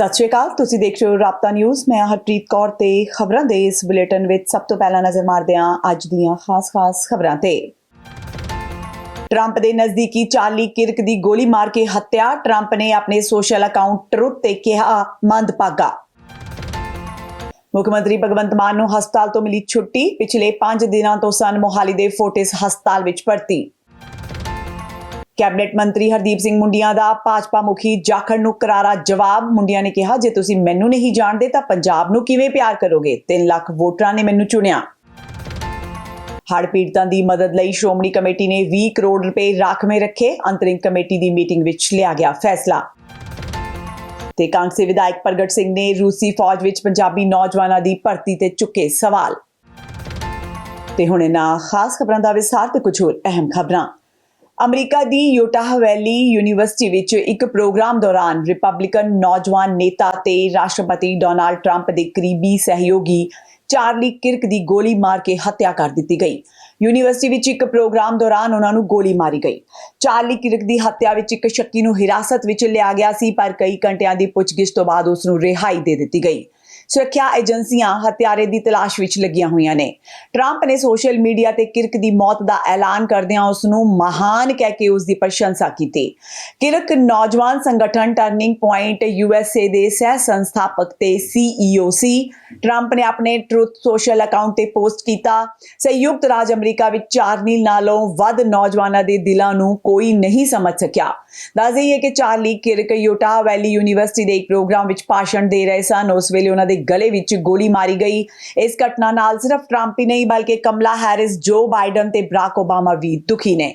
ਸਤਿ ਸ਼੍ਰੀ ਅਕਾਲ। ਤੁਸੀਂ ਦੇਖ ਰਹੇ ਹੋ ਰਾਪਤਾ ਨਿਊਜ਼। ਮੈਂ ਹਰਪ੍ਰੀਤ ਕੌਰ ਤੇ ਖਬਰਾਂ ਦੇ ਇਸ ਬੁਲੇਟਿਨ ਵਿੱਚ ਸਭ ਤੋਂ ਪਹਿਲਾਂ ਨਜ਼ਰ ਮਾਰਦੇ ਹਾਂ ਅੱਜ ਦੀਆਂ ਖਾਸ-ਖਾਸ ਖਬਰਾਂ ਤੇ। ਟਰੰਪ ਦੇ ਨਜ਼ਦੀਕੀ ਚਾਰਲੀ ਕਿਰਕ ਦੀ ਗੋਲੀ ਮਾਰ ਕੇ ਹੱਤਿਆ। ਟਰੰਪ ਨੇ ਆਪਣੇ ਸੋਸ਼ਲ ਅਕਾਊਂਟ ਟਰੁੱਥ ਤੇ ਕਿਹਾ ਮੰਦਭਾਗਾ ਮੁੱਖ ਮੰਤਰੀ ਭਗਵੰਤ ਮਾਨ ਨੂੰ ਹਸਪਤਾਲ ਤੋਂ ਮਿਲੀ ਛੁੱਟੀ। ਪਿਛਲੇ 5 ਦਿਨਾਂ ਤੋਂ ਸਨ ਮੋਹਾਲੀ ਦੇ ਫੋਰਟਿਸ ਹਸਪਤਾਲ ਵਿੱਚ ਭਰਤੀ। ਕੈਬਨਿਟ ਮੰਤਰੀ ਹਰਦੀਪ ਸਿੰਘ ਮੁੰਡੀਆਂ ਦਾ ਭਾਜਪਾ ਮੁਖੀ ਜਾਖੜ ਨੂੰ ਕਰਾਰਾ ਜਵਾਬ। ਮੁੰਡੀਆਂ ਨੇ ਕਿਹਾ, ਜੇ ਤੁਸੀਂ ਮੈਨੂੰ ਨਹੀਂ ਜਾਣਦੇ ਤਾਂ ਪੰਜਾਬ ਨੂੰ ਕਿਵੇਂ ਪਿਆਰ ਕਰੋਗੇ? 3 ਲੱਖ ਵੋਟਰਾਂ ਨੇ ਮੈਨੂੰ ਚੁਣਿਆ। ਹੜ੍ਹ ਪੀੜਤਾਂ ਦੀ ਮਦਦ ਲਈ ਸ਼੍ਰੋਮਣੀ ਕਮੇਟੀ ਨੇ 20 ਕਰੋੜ ਰੁਪਏ ਰਾਖਵੇਂ ਰੱਖੇ। ਅੰਤਰਿੰਗ ਕਮੇਟੀ ਦੀ ਮੀਟਿੰਗ ਵਿੱਚ ਲਿਆ ਗਿਆ ਫੈਸਲਾ। ਤੇ ਕਾਂਗਸੀ ਵਿਧਾਇਕ ਪ੍ਰਗਟ ਸਿੰਘ ਨੇ ਰੂਸੀ ਫੌਜ ਵਿੱਚ ਪੰਜਾਬੀ ਨੌਜਵਾਨਾਂ ਦੀ ਭਰਤੀ ਤੇ ਚੁੱਕੇ ਸਵਾਲ। ਤੇ ਹੁਣ ਇਹਨਾਂ ਖਾਸ ਖਬਰਾਂ ਦਾ ਵਿਸਥਾਰ ਤੇ ਕੁਝ ਹੋਰ ਅਹਿਮ ਖਬਰਾਂ। ਅਮਰੀਕਾ ਦੀ ਯੂਟਾਹ ਵੈਲੀ ਯੂਨੀਵਰਸਿਟੀ ਵਿੱਚ ਇੱਕ ਪ੍ਰੋਗਰਾਮ ਦੌਰਾਨ ਰਿਪਬਲਿਕਨ ਨੌਜਵਾਨ ਨੇਤਾ ਤੇ ਰਾਸ਼ਟਰਪਤੀ ਡੋਨਾਲਡ ਟਰੰਪ ਦੇ ਕਰੀਬੀ ਸਹਿਯੋਗੀ ਚਾਰਲੀ ਕਿਰਕ ਦੀ ਗੋਲੀ ਮਾਰ ਕੇ ਹੱਤਿਆ ਕਰ ਦਿੱਤੀ ਗਈ। ਯੂਨੀਵਰਸਿਟੀ ਵਿੱਚ ਇੱਕ ਪ੍ਰੋਗਰਾਮ ਦੌਰਾਨ ਉਹਨਾਂ ਨੂੰ ਗੋਲੀ ਮਾਰੀ ਗਈ। ਚਾਰਲੀ ਕਿਰਕ ਦੀ ਹੱਤਿਆ ਵਿੱਚ ਇੱਕ ਸ਼ੱਕੀ ਨੂੰ ਹਿਰਾਸਤ ਵਿੱਚ ਲਿਆ ਗਿਆ ਸੀ, ਪਰ ਕਈ ਘੰਟਿਆਂ ਦੀ ਪੁੱਛਗਿੱਛ ਤੋਂ ਬਾਅਦ ਉਸ ਨੂੰ ਰਿਹਾਈ ਦੇ ਦਿੱਤੀ ਗਈ। ਸੁਰੱਖਿਆ ਏਜੰਸੀਆਂ ਹਥਿਆਰੇ ਦੀ ਤਲਾਸ਼ ਵਿੱਚ ਲੱਗੀਆਂ ਹੋਈਆਂ ਨੇ। ਟਰੰਪ ਨੇ ਸੋਸ਼ਲ ਮੀਡੀਆ ਤੇ ਕਿਰਕ ਦੀ ਮੌਤ ਦਾ ਐਲਾਨ ਕਰਦਿਆਂ ਉਸ ਨੂੰ ਮਹਾਨ ਕਹਿ ਕੇ ਉਸ ਦੀ ਪ੍ਰਸ਼ੰਸਾ ਕੀਤੀ। ਕਿਰਕ ਨੌਜਵਾਨ ਸੰਗਠਨ ਟਰਨਿੰਗ ਪੁਆਇੰਟ ਯੂਐਸਏ ਦੇ ਸਹਿ ਸੰਸਥਾਪਕ ਤੇ ਸੀਈਓ ਸੀ। ਟਰੰਪ ਨੇ ਆਪਣੇ ਟਰੁੱਥ ਸੋਸ਼ਲ ਅਕਾਊਂਟ ਤੇ ਪੋਸਟ ਕੀਤਾ। ਸੰਯੁਕਤ ਰਾਜ ਅਮਰੀਕਾ ਵਿੱਚ ਚਾਰਨੀ ਨਾਲੋਂ ਵੱਧ ਨੌਜਵਾਨਾਂ ਦੇ ਦਿਲਾਂ ਨੂੰ ਕੋਈ ਨਹੀਂ ਸਮਝ ਸਕਿਆ। ਦੱਸ ਦੇਈਏ ਕਿ Charlie Kirk Utah Valley University ਦੇ ਇੱਕ ਪ੍ਰੋਗਰਾਮ ਵਿੱਚ ਭਾਸ਼ਣ ਦੇ ਰਹੇ ਸਨ। ਉਸ ਵੇਲੇ ਉਹਨਾਂ ਦੇ ਗਲੇ ਵਿੱਚ ਗੋਲੀ ਮਾਰੀ ਗਈ। ਇਸ ਘਟਨਾ ਨਾਲ ਸਿਰਫ ਟਰੰਪ ਹੀ ਨਹੀਂ, ਬਲਕਿ ਕਮਲਾ ਹੈਰਿਸ, ਜੋ ਬਾਈਡਨ ਤੇ ਬਰਾਕ ਓਬਾਮਾ ਵੀ ਦੁਖੀ ਨੇ।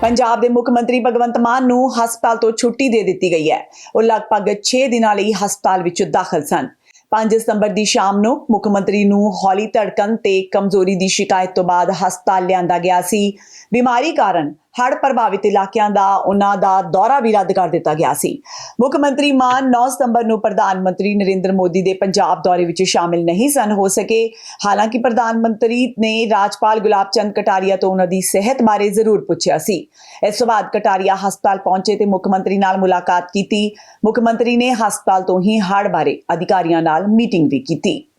ਪੰਜਾਬ ਦੇ ਮੁੱਖ ਮੰਤਰੀ ਭਗਵੰਤ ਮਾਨ ਨੂੰ ਹਸਪਤਾਲ ਤੋਂ ਛੁੱਟੀ ਦੇ ਦਿੱਤੀ ਗਈ ਹੈ। ਉਹ ਲਗਭਗ 6 ਦਿਨਾਂ ਲਈ ਹਸਪਤਾਲ ਵਿੱਚ ਦਾਖਲ ਸਨ। 5 ਸਤੰਬਰ ਦੀ ਸ਼ਾਮ ਨੂੰ ਮੁੱਖ ਮੰਤਰੀ ਨੂੰ ਹੌਲੀ ਧੜਕਣ ਤੇ ਕਮਜ਼ੋਰੀ ਦੀ ਸ਼ਿਕਾਇਤ ਤੋਂ ਬਾਅਦ ਹਸਪਤਾਲ ਲਿਆਂਦਾ ਗਿਆ ਸੀ। ਬਿਮਾਰੀ ਕਾਰਨ ਹੜ੍ਹ ਪ੍ਰਭਾਵਿਤ ਇਲਾਕਿਆਂ ਦਾ, ਉਹਨਾਂ ਦਾ ਦੌਰਾ ਵੀ ਰੱਦ ਕਰ ਦਿੱਤਾ ਗਿਆ ਸੀ। ਮੁੱਖ ਮੰਤਰੀ ਮਾਨ 9 ਸਤੰਬਰ ਨੂੰ ਪ੍ਰਧਾਨ ਮੰਤਰੀ ਨਰਿੰਦਰ ਮੋਦੀ ਦੇ ਪੰਜਾਬ ਦੌਰੇ ਵਿੱਚ ਸ਼ਾਮਿਲ ਨਹੀਂ ਸਨ, ਹੋ ਸਕੇ। ਹਾਲਾਂਕਿ ਪ੍ਰਧਾਨ ਮੰਤਰੀ ਨੇ ਰਾਜਪਾਲ ਗੁਲਾਬ ਚੰਦ ਕਟਾਰੀਆ ਤੋਂ ਉਹਨਾਂ ਦੀ ਸਿਹਤ ਬਾਰੇ ਜ਼ਰੂਰ ਪੁੱਛਿਆ ਸੀ। ਇਸ ਤੋਂ ਬਾਅਦ ਕਟਾਰੀਆ ਹਸਪਤਾਲ ਪਹੁੰਚੇ ਤੇ ਮੁੱਖ ਮੰਤਰੀ ਨਾਲ ਮੁਲਾਕਾਤ ਕੀਤੀ। ਮੁੱਖ ਮੰਤਰੀ ਨੇ ਹਸਪਤਾਲ ਤੋਂ ਹੀ ਹੜ੍ਹ ਬਾਰੇ ਅਧਿਕਾਰੀਆਂ ਨਾਲ ਮੀਟਿੰਗ ਵੀ ਕੀਤੀ।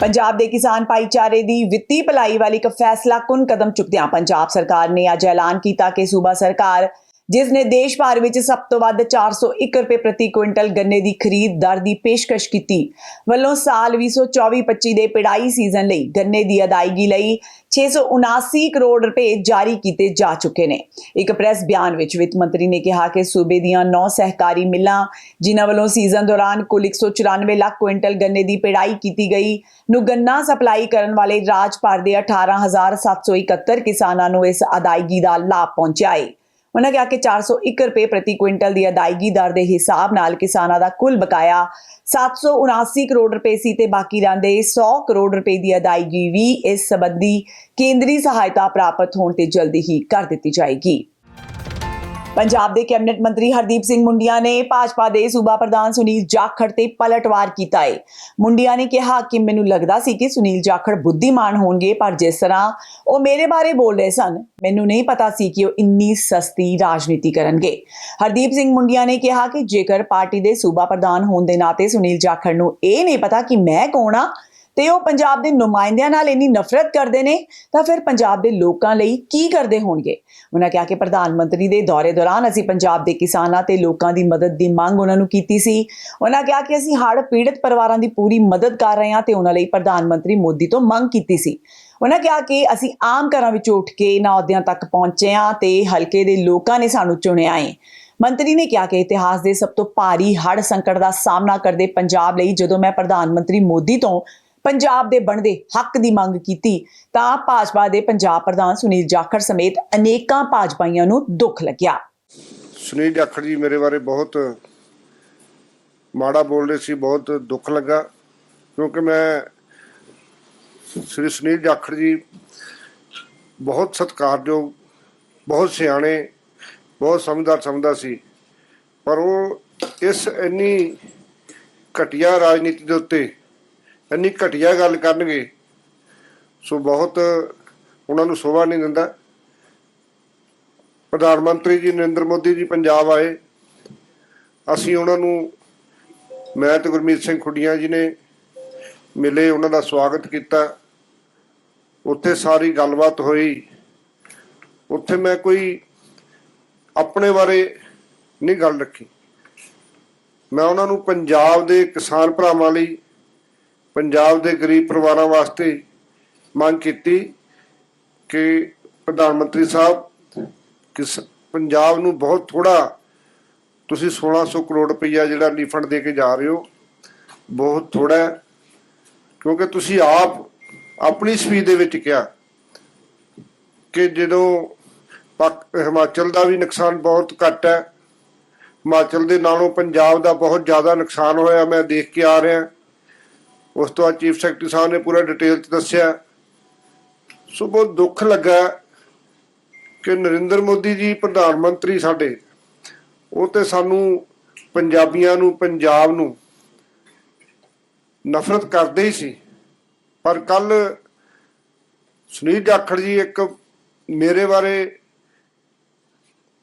ਪੰਜਾਬ ਦੇ ਕਿਸਾਨ ਭਾਈਚਾਰੇ ਦੀ ਵਿੱਤੀ ਭਲਾਈ ਵਾਲੀ ਇੱਕ ਫੈਸਲਾ ਕੁਨ ਕਦਮ ਚੁੱਕਦਿਆਂ ਪੰਜਾਬ ਸਰਕਾਰ ਨੇ ਅੱਜ ਐਲਾਨ ਕੀਤਾ ਕਿ ਸੂਬਾ ਸਰਕਾਰ ਜਿਸ ਨੇ ਦੇਸ਼ ਭਰ ਵਿੱਚ ਸਭ ਤੋਂ ਵੱਧ 401 ਰੁਪਏ ਪ੍ਰਤੀ ਕੁਇੰਟਲ ਗੰਨੇ ਦੀ ਖਰੀਦ ਦਰ ਦੀ ਪੇਸ਼ਕਸ਼ ਕੀਤੀ। ਵੱਲੋਂ ਸਾਲ 2024-25 ਦੇ ਪਿੜਾਈ ਸੀਜ਼ਨ ਲਈ ਗੰਨੇ ਦੀ ਅਦਾਇਗੀ ਲਈ 679 ਕਰੋੜ ਰੁਪਏ ਜਾਰੀ ਕੀਤੇ ਜਾ ਚੁੱਕੇ ਨੇ। ਇੱਕ ਪ੍ਰੈਸ ਬਿਆਨ ਵਿੱਚ ਵਿੱਤ ਮੰਤਰੀ ਨੇ ਕਿਹਾ ਕਿ ਸੂਬੇ ਦੀਆਂ 9 ਸਹਿਕਾਰੀ ਮਿੱਲਾਂ, ਜਿਨ੍ਹਾਂ ਵੱਲੋਂ ਸੀਜ਼ਨ ਦੌਰਾਨ ਕੁੱਲ 194 ਲੱਖ ਕੁਇੰਟਲ ਗੰਨੇ ਦੀ ਪਿੜਾਈ ਕੀਤੀ ਗਈ, ਨੂੰ ਗੰਨਾ ਸਪਲਾਈ ਕਰਨ ਵਾਲੇ ਰਾਜ ਭਰ ਦੇ 18771 ਕਿਸਾਨਾਂ ਨੂੰ ਇਸ ਅਦਾਇਗੀ ਦਾ ਲਾਭ ਪਹੁੰਚਿਆ ਹੈ ਉਹਨਾਂ ਕਿਹਾ ਕਿ 401 ਰੁਪਏ ਪ੍ਰਤੀ ਕੁਇੰਟਲ ਦੀ ਅਦਾਇਗੀ ਦਰ ਦੇ ਹਿਸਾਬ ਨਾਲ ਕਿਸਾਨਾਂ ਦਾ ਕੁੱਲ ਬਕਾਇਆ 779 ਕਰੋੜ ਰੁਪਏ ਸੀ ਤੇ ਬਾਕੀ ਰਹਿੰਦੇ 100 ਕਰੋੜ ਰੁਪਏ ਦੀ ਅਦਾਇਗੀ ਵੀ ਇਸ ਸੰਬੰਧੀ ਕੇਂਦਰੀ ਸਹਾਇਤਾ ਪ੍ਰਾਪਤ ਹੋਣ ਤੇ ਜਲਦੀ ਹੀ ਕਰ ਦਿੱਤੀ ਜਾਏਗੀ। ਪੰਜਾਬ ਦੇ ਕੈਬਨਿਟ ਮੰਤਰੀ ਹਰਦੀਪ ਸਿੰਘ ਮੁੰਡੀਆਂ ਨੇ ਭਾਜਪਾ ਦੇ ਸੂਬਾ ਪ੍ਰਧਾਨ ਸੁਨੀਲ ਜਾਖੜ ਤੇ ਪਲਟਵਾਰ ਕੀਤਾ ਹੈ ਮੁੰਡੀਆਂ ਨੇ ਕਿਹਾ ਕਿ ਮੈਨੂੰ ਲੱਗਦਾ ਸੀ ਕਿ ਸੁਨੀਲ ਜਾਖੜ ਬੁੱਧੀਮਾਨ ਹੋਣਗੇ, ਪਰ ਜਿਸ ਤਰ੍ਹਾਂ ਉਹ ਮੇਰੇ ਬਾਰੇ ਬੋਲ ਰਹੇ ਸਨ, ਮੈਨੂੰ ਨਹੀਂ ਪਤਾ ਸੀ ਕਿ ਉਹ ਇੰਨੀ ਸਸਤੀ ਰਾਜਨੀਤੀ ਕਰਨਗੇ। ਹਰਦੀਪ ਸਿੰਘ ਮੁੰਡੀਆਂ ਨੇ ਕਿਹਾ ਕਿ ਜੇਕਰ ਪਾਰਟੀ ਦੇ ਸੂਬਾ ਪ੍ਰਧਾਨ ਹੋਣ ਦੇ ਨਾਤੇ ਸੁਨੀਲ ਜਾਖੜ ਨੂੰ ਇਹ ਨਹੀਂ ਪਤਾ ਕਿ ਮੈਂ ਕੌਣ ਆ ਤੇ ਉਹ ਪੰਜਾਬ ਦੇ ਨੁਮਾਇੰਦਿਆਂ ਨਾਲ ਇੰਨੀ ਨਫ਼ਰਤ ਕਰਦੇ ਨੇ, ਤਾਂ ਫਿਰ ਪੰਜਾਬ ਦੇ ਲੋਕਾਂ ਲਈ ਕੀ ਕਰਦੇ ਹੋਣਗੇ? ਉਹਨਾਂ ਕਿਹਾ ਕਿ ਪ੍ਰਧਾਨ ਮੰਤਰੀ ਦੇ ਦੌਰੇ ਦੌਰਾਨ ਅਸੀਂ ਪੰਜਾਬ ਦੇ ਕਿਸਾਨਾਂ ਤੇ ਲੋਕਾਂ ਦੀ ਮਦਦ ਦੀ ਮੰਗ ਉਹਨਾਂ ਨੂੰ ਕੀਤੀ ਸੀ। ਉਹਨਾਂ ਕਿਹਾ ਕਿ ਅਸੀਂ ਹੜ੍ਹ ਪੀੜਤ ਪਰਿਵਾਰਾਂ ਦੀ ਪੂਰੀ ਮਦਦ ਕਰ ਰਹੇ ਹਾਂ ਤੇ ਉਹਨਾਂ ਲਈ ਪ੍ਰਧਾਨ ਮੰਤਰੀ ਮੋਦੀ ਤੋਂ ਮੰਗ ਕੀਤੀ ਸੀ। ਉਹਨਾਂ ਕਿਹਾ ਕਿ ਅਸੀਂ ਆਮ ਘਰਾਂ ਵਿੱਚੋਂ ਉੱਠ ਕੇ ਇਹਨਾਂ ਅਹੁਦਿਆਂ ਤੱਕ ਪਹੁੰਚੇ ਹਾਂ ਤੇ ਹਲਕੇ ਦੇ ਲੋਕਾਂ ਨੇ ਸਾਨੂੰ ਚੁਣਿਆ ਹੈ। ਮੰਤਰੀ ਨੇ ਕਿਹਾ ਕਿ ਇਤਿਹਾਸ ਦੇ ਸਭ ਤੋਂ ਭਾਰੀ ਹੜ੍ਹ ਸੰਕਟ ਦਾ ਸਾਹਮਣਾ ਕਰਦੇ ਪੰਜਾਬ ਲਈ ਜਦੋਂ ਮੈਂ ਪ੍ਰਧਾਨ ਮੰਤਰੀ ਮੋਦੀ ਤੋਂ ਪੰਜਾਬ ਦੇ ਬਣਦੇ ਹੱਕ ਦੀ ਮੰਗ ਕੀਤੀ, ਤਾਂ ਭਾਜਪਾ ਦੇ ਪੰਜਾਬ ਪ੍ਰਧਾਨ ਸੁਨੀਲ ਜਾਖੜ ਸਮੇਤ ਅਨੇਕਾਂ ਭਾਜਪਾਈਆਂ ਨੂੰ ਦੁੱਖ ਲੱਗਿਆ। ਸੁਨੀਲ ਜਾਖੜ ਜੀ ਮੇਰੇ ਬਾਰੇ ਬਹੁਤ ਮਾੜਾ ਬੋਲ ਰਹੇ ਸੀ, ਬਹੁਤ ਦੁੱਖ ਲੱਗਾ, ਕਿਉਂਕਿ ਮੈਂ ਸ੍ਰੀ ਸੁਨੀਲ ਜਾਖੜ ਜੀ ਬਹੁਤ ਸਤਿਕਾਰਯੋਗ, ਬਹੁਤ ਸਿਆਣੇ, ਬਹੁਤ ਸਮਝਦਾਰ ਸਮਝਦਾ ਸੀ, ਪਰ ਉਹ ਇਸ ਇੰਨੀ ਘਟੀਆ ਰਾਜਨੀਤੀ ਦੇ ਉੱਤੇ ਇੰਨੀ ਘਟੀਆ ਗੱਲ ਕਰਨਗੇ, ਸੋ ਬਹੁਤ ਉਹਨਾਂ ਨੂੰ ਸ਼ੋਭਾ ਨਹੀਂ ਦਿੰਦਾ। ਪ੍ਰਧਾਨ ਮੰਤਰੀ ਜੀ, ਨਰਿੰਦਰ ਮੋਦੀ ਜੀ, ਪੰਜਾਬ ਆਏ। ਅਸੀਂ ਉਹਨਾਂ ਨੂੰ ਮੈਂ ਤੇ ਗੁਰਮੀਤ ਸਿੰਘ ਖੁੱਡੀਆਂ ਜੀ ਨੇ ਮਿਲੇ, ਉਹਨਾਂ ਦਾ ਸਵਾਗਤ ਕੀਤਾ। ਉੱਥੇ ਸਾਰੀ ਗੱਲਬਾਤ ਹੋਈ। ਉੱਥੇ ਮੈਂ ਕੋਈ ਆਪਣੇ ਬਾਰੇ ਨਹੀਂ ਗੱਲ ਰੱਖੀ। ਮੈਂ ਉਹਨਾਂ ਨੂੰ ਪੰਜਾਬ ਦੇ ਕਿਸਾਨ ਭਰਾਵਾਂ ਲਈ ਪੰਜਾਬ ਦੇ ਗਰੀਬ ਪਰਿਵਾਰਾਂ ਵਾਸਤੇ ਮੰਗ ਕੀਤੀ ਕਿ ਪ੍ਰਧਾਨ ਮੰਤਰੀ ਸਾਹਿਬ ਕਿਸ ਪੰਜਾਬ ਨੂੰ ਬਹੁਤ ਥੋੜਾ ਤੁਸੀਂ 1600 ਕਰੋੜ ਰੁਪਈਆ ਜਿਹੜਾ ਰਿਫੰਡ ਦੇ ਕੇ ਜਾ ਰਹੇ ਹੋ, ਬਹੁਤ ਥੋੜਾ ਹੈ। ਕਿਉਂਕਿ ਤੁਸੀਂ ਆਪ ਆਪਣੀ ਸਪੀਚ ਦੇ ਵਿੱਚ ਕਿਹਾ ਕਿ ਜਦੋਂ ਪਾਕ- ਹਿਮਾਚਲ ਦਾ ਵੀ ਨੁਕਸਾਨ ਬਹੁਤ ਘੱਟ ਹੈ, ਹਿਮਾਚਲ ਦੇ ਨਾਲੋਂ ਪੰਜਾਬ ਦਾ ਬਹੁਤ ਜ਼ਿਆਦਾ ਨੁਕਸਾਨ ਹੋਇਆ, ਮੈਂ ਦੇਖ ਕੇ ਆ ਰਿਹਾ। ਉਸ ਤੋਂ ਬਾਅਦ ਚੀਫ ਸੈਕਟਰੀ ਸਾਹਿਬ ਨੇ ਪੂਰਾ ਡਿਟੇਲ ਚ ਦੱਸਿਆ। ਸੋ ਬਹੁਤ ਦੁੱਖ ਲੱਗਾ ਕਿ ਨਰਿੰਦਰ ਮੋਦੀ ਜੀ ਪ੍ਰਧਾਨ ਮੰਤਰੀ ਸਾਡੇ, ਉਹ ਤੇ ਸਾਨੂੰ ਪੰਜਾਬੀਆਂ ਨੂੰ, ਪੰਜਾਬ ਨੂੰ ਨਫ਼ਰਤ ਕਰਦੇ ਹੀ ਸੀ। ਪਰ ਕੱਲ ਸੁਨੀਲ ਜਾਖੜ ਜੀ ਇੱਕ ਮੇਰੇ ਬਾਰੇ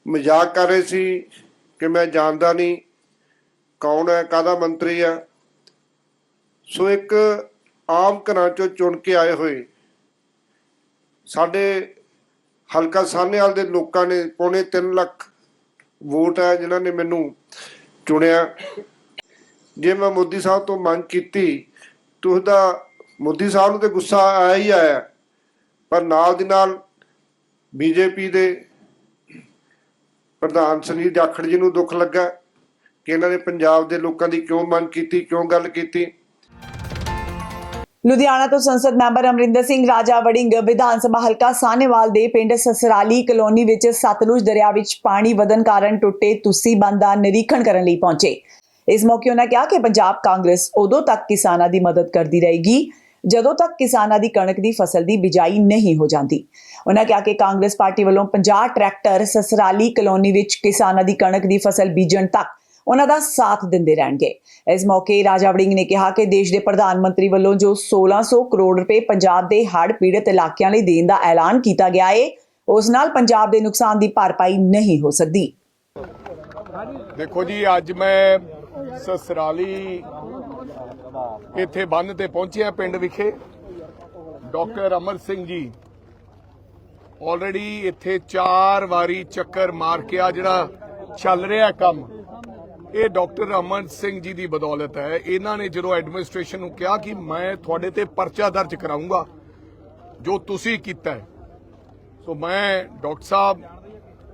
ਮਜ਼ਾਕ ਕਰ ਰਹੇ ਸੀ ਕਿ ਮੈਂ ਜਾਣਦਾ ਨਹੀਂ ਕੌਣ ਹੈ, ਕਾਹਦਾ ਮੰਤਰੀ ਆ। ਸੋ ਇੱਕ ਆਮ ਘਰਾਂ ਚੋਂ ਚੁਣ ਕੇ ਆਏ ਹੋਏ ਸਾਡੇ ਹਲਕਾ ਸਾਹਨੇਵਾਲ ਦੇ ਲੋਕਾਂ ਨੇ ਪੌਣੇ 3 ਲੱਖ ਵੋਟ ਹੈ ਜਿਨ੍ਹਾਂ ਨੇ ਮੈਨੂੰ ਚੁਣਿਆ। ਜੇ ਮੈਂ ਮੋਦੀ ਸਾਹਿਬ ਤੋਂ ਮੰਗ ਕੀਤੀ, ਤਾਂ ਉਹਦਾ ਮੋਦੀ ਸਾਹਿਬ ਨੂੰ ਤੇ ਗੁੱਸਾ ਆਇਆ ਹੀ ਆਇਆ। ਪਰ ਨਾਲ ਦੀ ਨਾਲ ਬੀਜੇਪੀ ਦੇ ਪ੍ਰਧਾਨ ਸੁਨੀਲ ਜਾਖੜ ਜੀ ਨੂੰ ਦੁੱਖ ਲੱਗਾ ਕਿ ਇਹਨਾਂ ਨੇ ਪੰਜਾਬ ਦੇ ਲੋਕਾਂ ਦੀ ਕਿਉਂ ਮੰਗ ਕੀਤੀ, ਕਿਉਂ ਗੱਲ ਕੀਤੀ। ਲੁਧਿਆਣਾ ਤੋਂ ਸੰਸਦ ਮੈਂਬਰ ਅਮਰਿੰਦਰ ਸਿੰਘ ਰਾਜਾ ਵੜਿੰਗ ਵਿਧਾਨ ਸਭਾ ਹਲਕਾ ਸਾਹਨੇਵਾਲ ਦੇ ਪਿੰਡ ਸਸਰਾਲੀ ਕਲੋਨੀ ਵਿੱਚ ਸਤਲੁਜ ਦਰਿਆ ਵਿੱਚ ਪਾਣੀ ਵਧਣ ਕਾਰਨ ਟੁੱਟੇ ਤੁਸੀਂ ਬੰਦ ਦਾ ਨਿਰੀਖਣ ਕਰਨ ਲਈ ਪਹੁੰਚੇ। ਇਸ ਮੌਕੇ ਉਹਨਾਂ ਕਿਹਾ ਕਿ ਪੰਜਾਬ ਕਾਂਗਰਸ ਉਦੋਂ ਤੱਕ ਕਿਸਾਨਾਂ ਦੀ ਮਦਦ ਕਰਦੀ ਰਹੇਗੀ, ਜਦੋਂ ਤੱਕ ਕਿਸਾਨਾਂ ਦੀ ਕਣਕ ਦੀ ਫਸਲ ਦੀ ਬਿਜਾਈ ਨਹੀਂ ਹੋ ਜਾਂਦੀ। ਉਹਨਾਂ ਕਿਹਾ ਕਿ ਕਾਂਗਰਸ ਪਾਰਟੀ ਵੱਲੋਂ 50 ਟਰੈਕਟਰ ਸਸਰਾਲੀ ਕਲੋਨੀ ਵਿੱਚ ਕਿਸਾਨਾਂ ਦੀ ਕਣਕ ਦੀ ਫਸਲ ਬੀਜਣ ਤੱਕ ਉਹਨਾਂ ਦਾ ਸਾਥ ਦਿੰਦੇ ਰਹਿਣਗੇ। ਇਸ ਮੌਕੇ ਰਾਜਾ ਵੜਿੰਗ ਨੇ ਕਿਹਾ ਕਿ ਦੇਸ਼ ਦੇ ਪ੍ਰਧਾਨ ਮੰਤਰੀ ਵੱਲੋਂ ਜੋ 1600 ਕਰੋੜ ਰੁਪਏ ਪੰਜਾਬ ਦੇ ਹੜ੍ਹ ਪੀੜਤ ਇਲਾਕਿਆਂ ਲਈ ਦੇਣ ਦਾ ਐਲਾਨ ਕੀਤਾ ਗਿਆ ਹੈ ਉਸ ਨਾਲ ਪੰਜਾਬ ਦੇ ਨੁਕਸਾਨ ਦੀ ਭਰਪਾਈ ਨਹੀਂ ਹੋ ਸਕਦੀ। ਦੇਖੋ ਜੀ, ਅੱਜ ਮੈਂ ਸਸਰਾਲੀ ਇੱਥੇ ਬੰਨ ਤੇ ਪਹੁੰਚਿਆ ਪਿੰਡ ਵਿਖੇ। ਡਾਕਟਰ ਅਮਰ ਸਿੰਘ ਜੀ ਆਲਰੇਡੀ ਇੱਥੇ ਚਾਰ ਵਾਰੀ ਚੱਕਰ ਮਾਰ ਕੇ ਆ ਜਿਹੜਾ ਚੱਲ ਰਿਹਾ ਕੰਮ। ਇਹ ਡਾਕਟਰ ਅਮਨ ਸਿੰਘ ਜੀ ਦੀ ਬਦੌਲਤ ਹੈ। ਇਹਨਾਂ ਨੇ ਜਦੋਂ ਐਡਮਿਨਿਸਟ੍ਰੇਸ਼ਨ ਨੂੰ ਕਿਹਾ ਕਿ ਮੈਂ ਤੁਹਾਡੇ ਤੇ ਪਰਚਾ ਦਰਜ ਕਰਾਉਂਗਾ ਜੋ ਤੁਸੀਂ ਕੀਤਾ ਹੈ। ਸੋ ਮੈਂ ਡਾਕਟਰ ਸਾਹਿਬ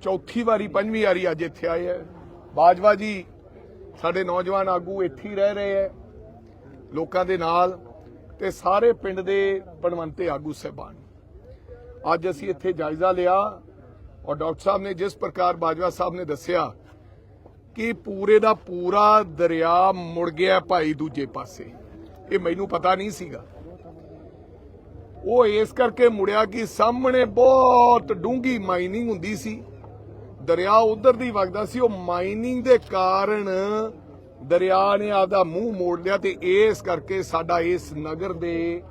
ਚੌਥੀ ਵਾਰੀ, ਪੰਜਵੀਂ ਵਾਰੀ ਅੱਜ ਇੱਥੇ ਆਏ ਹੈ। ਬਾਜਵਾ ਜੀ, ਸਾਡੇ ਨੌਜਵਾਨ ਆਗੂ ਇੱਥੇ ਹੀ ਰਹਿ ਰਹੇ ਹੈ, ਲੋਕਾਂ ਦੇ ਨਾਲ ਤੇ ਸਾਰੇ ਪਿੰਡ ਦੇ ਪਣਵੰਤੇ ਆਗੂ ਸਹਿਬਾਨ। ਅੱਜ ਅਸੀਂ ਇੱਥੇ ਜਾਇਜ਼ਾ ਲਿਆ ਔਰ ਡਾਕਟਰ ਸਾਹਿਬ ਨੇ ਜਿਸ ਪ੍ਰਕਾਰ ਬਾਜਵਾ ਸਾਹਿਬ ਨੇ ਦੱਸਿਆ ਕਿ ਪੂਰੇ ਦਾ ਪੂਰਾ ਦਰਿਆ ਮੁੜ ਗਿਆ ਭਾਈ ਦੂਜੇ ਪਾਸੇ। ਇਹ ਮੈਨੂੰ ਪਤਾ ਨਹੀਂ ਸੀਗਾ। ਉਹ ਇਸ ਕਰਕੇ ਮੁੜਿਆ ਕਿ ਸਾਹਮਣੇ ਬਹੁਤ ਡੂੰਗੀ ਮਾਈਨਿੰਗ ਹੁੰਦੀ ਸੀ। ਦਰਿਆ ਉਧਰ ਦੀ ਵਗਦਾ ਸੀ। ਉਹ ਮਾਈਨਿੰਗ ਦੇ ਕਾਰਨ ਦਰਿਆ ਨੇ ਆਪਦਾ ਮੂੰਹ ਮੋੜ ਲਿਆ ਤੇ ਇਸ ਕਰਕੇ ਸਾਡਾ ਇਸ ਨਗਰ ਦੇ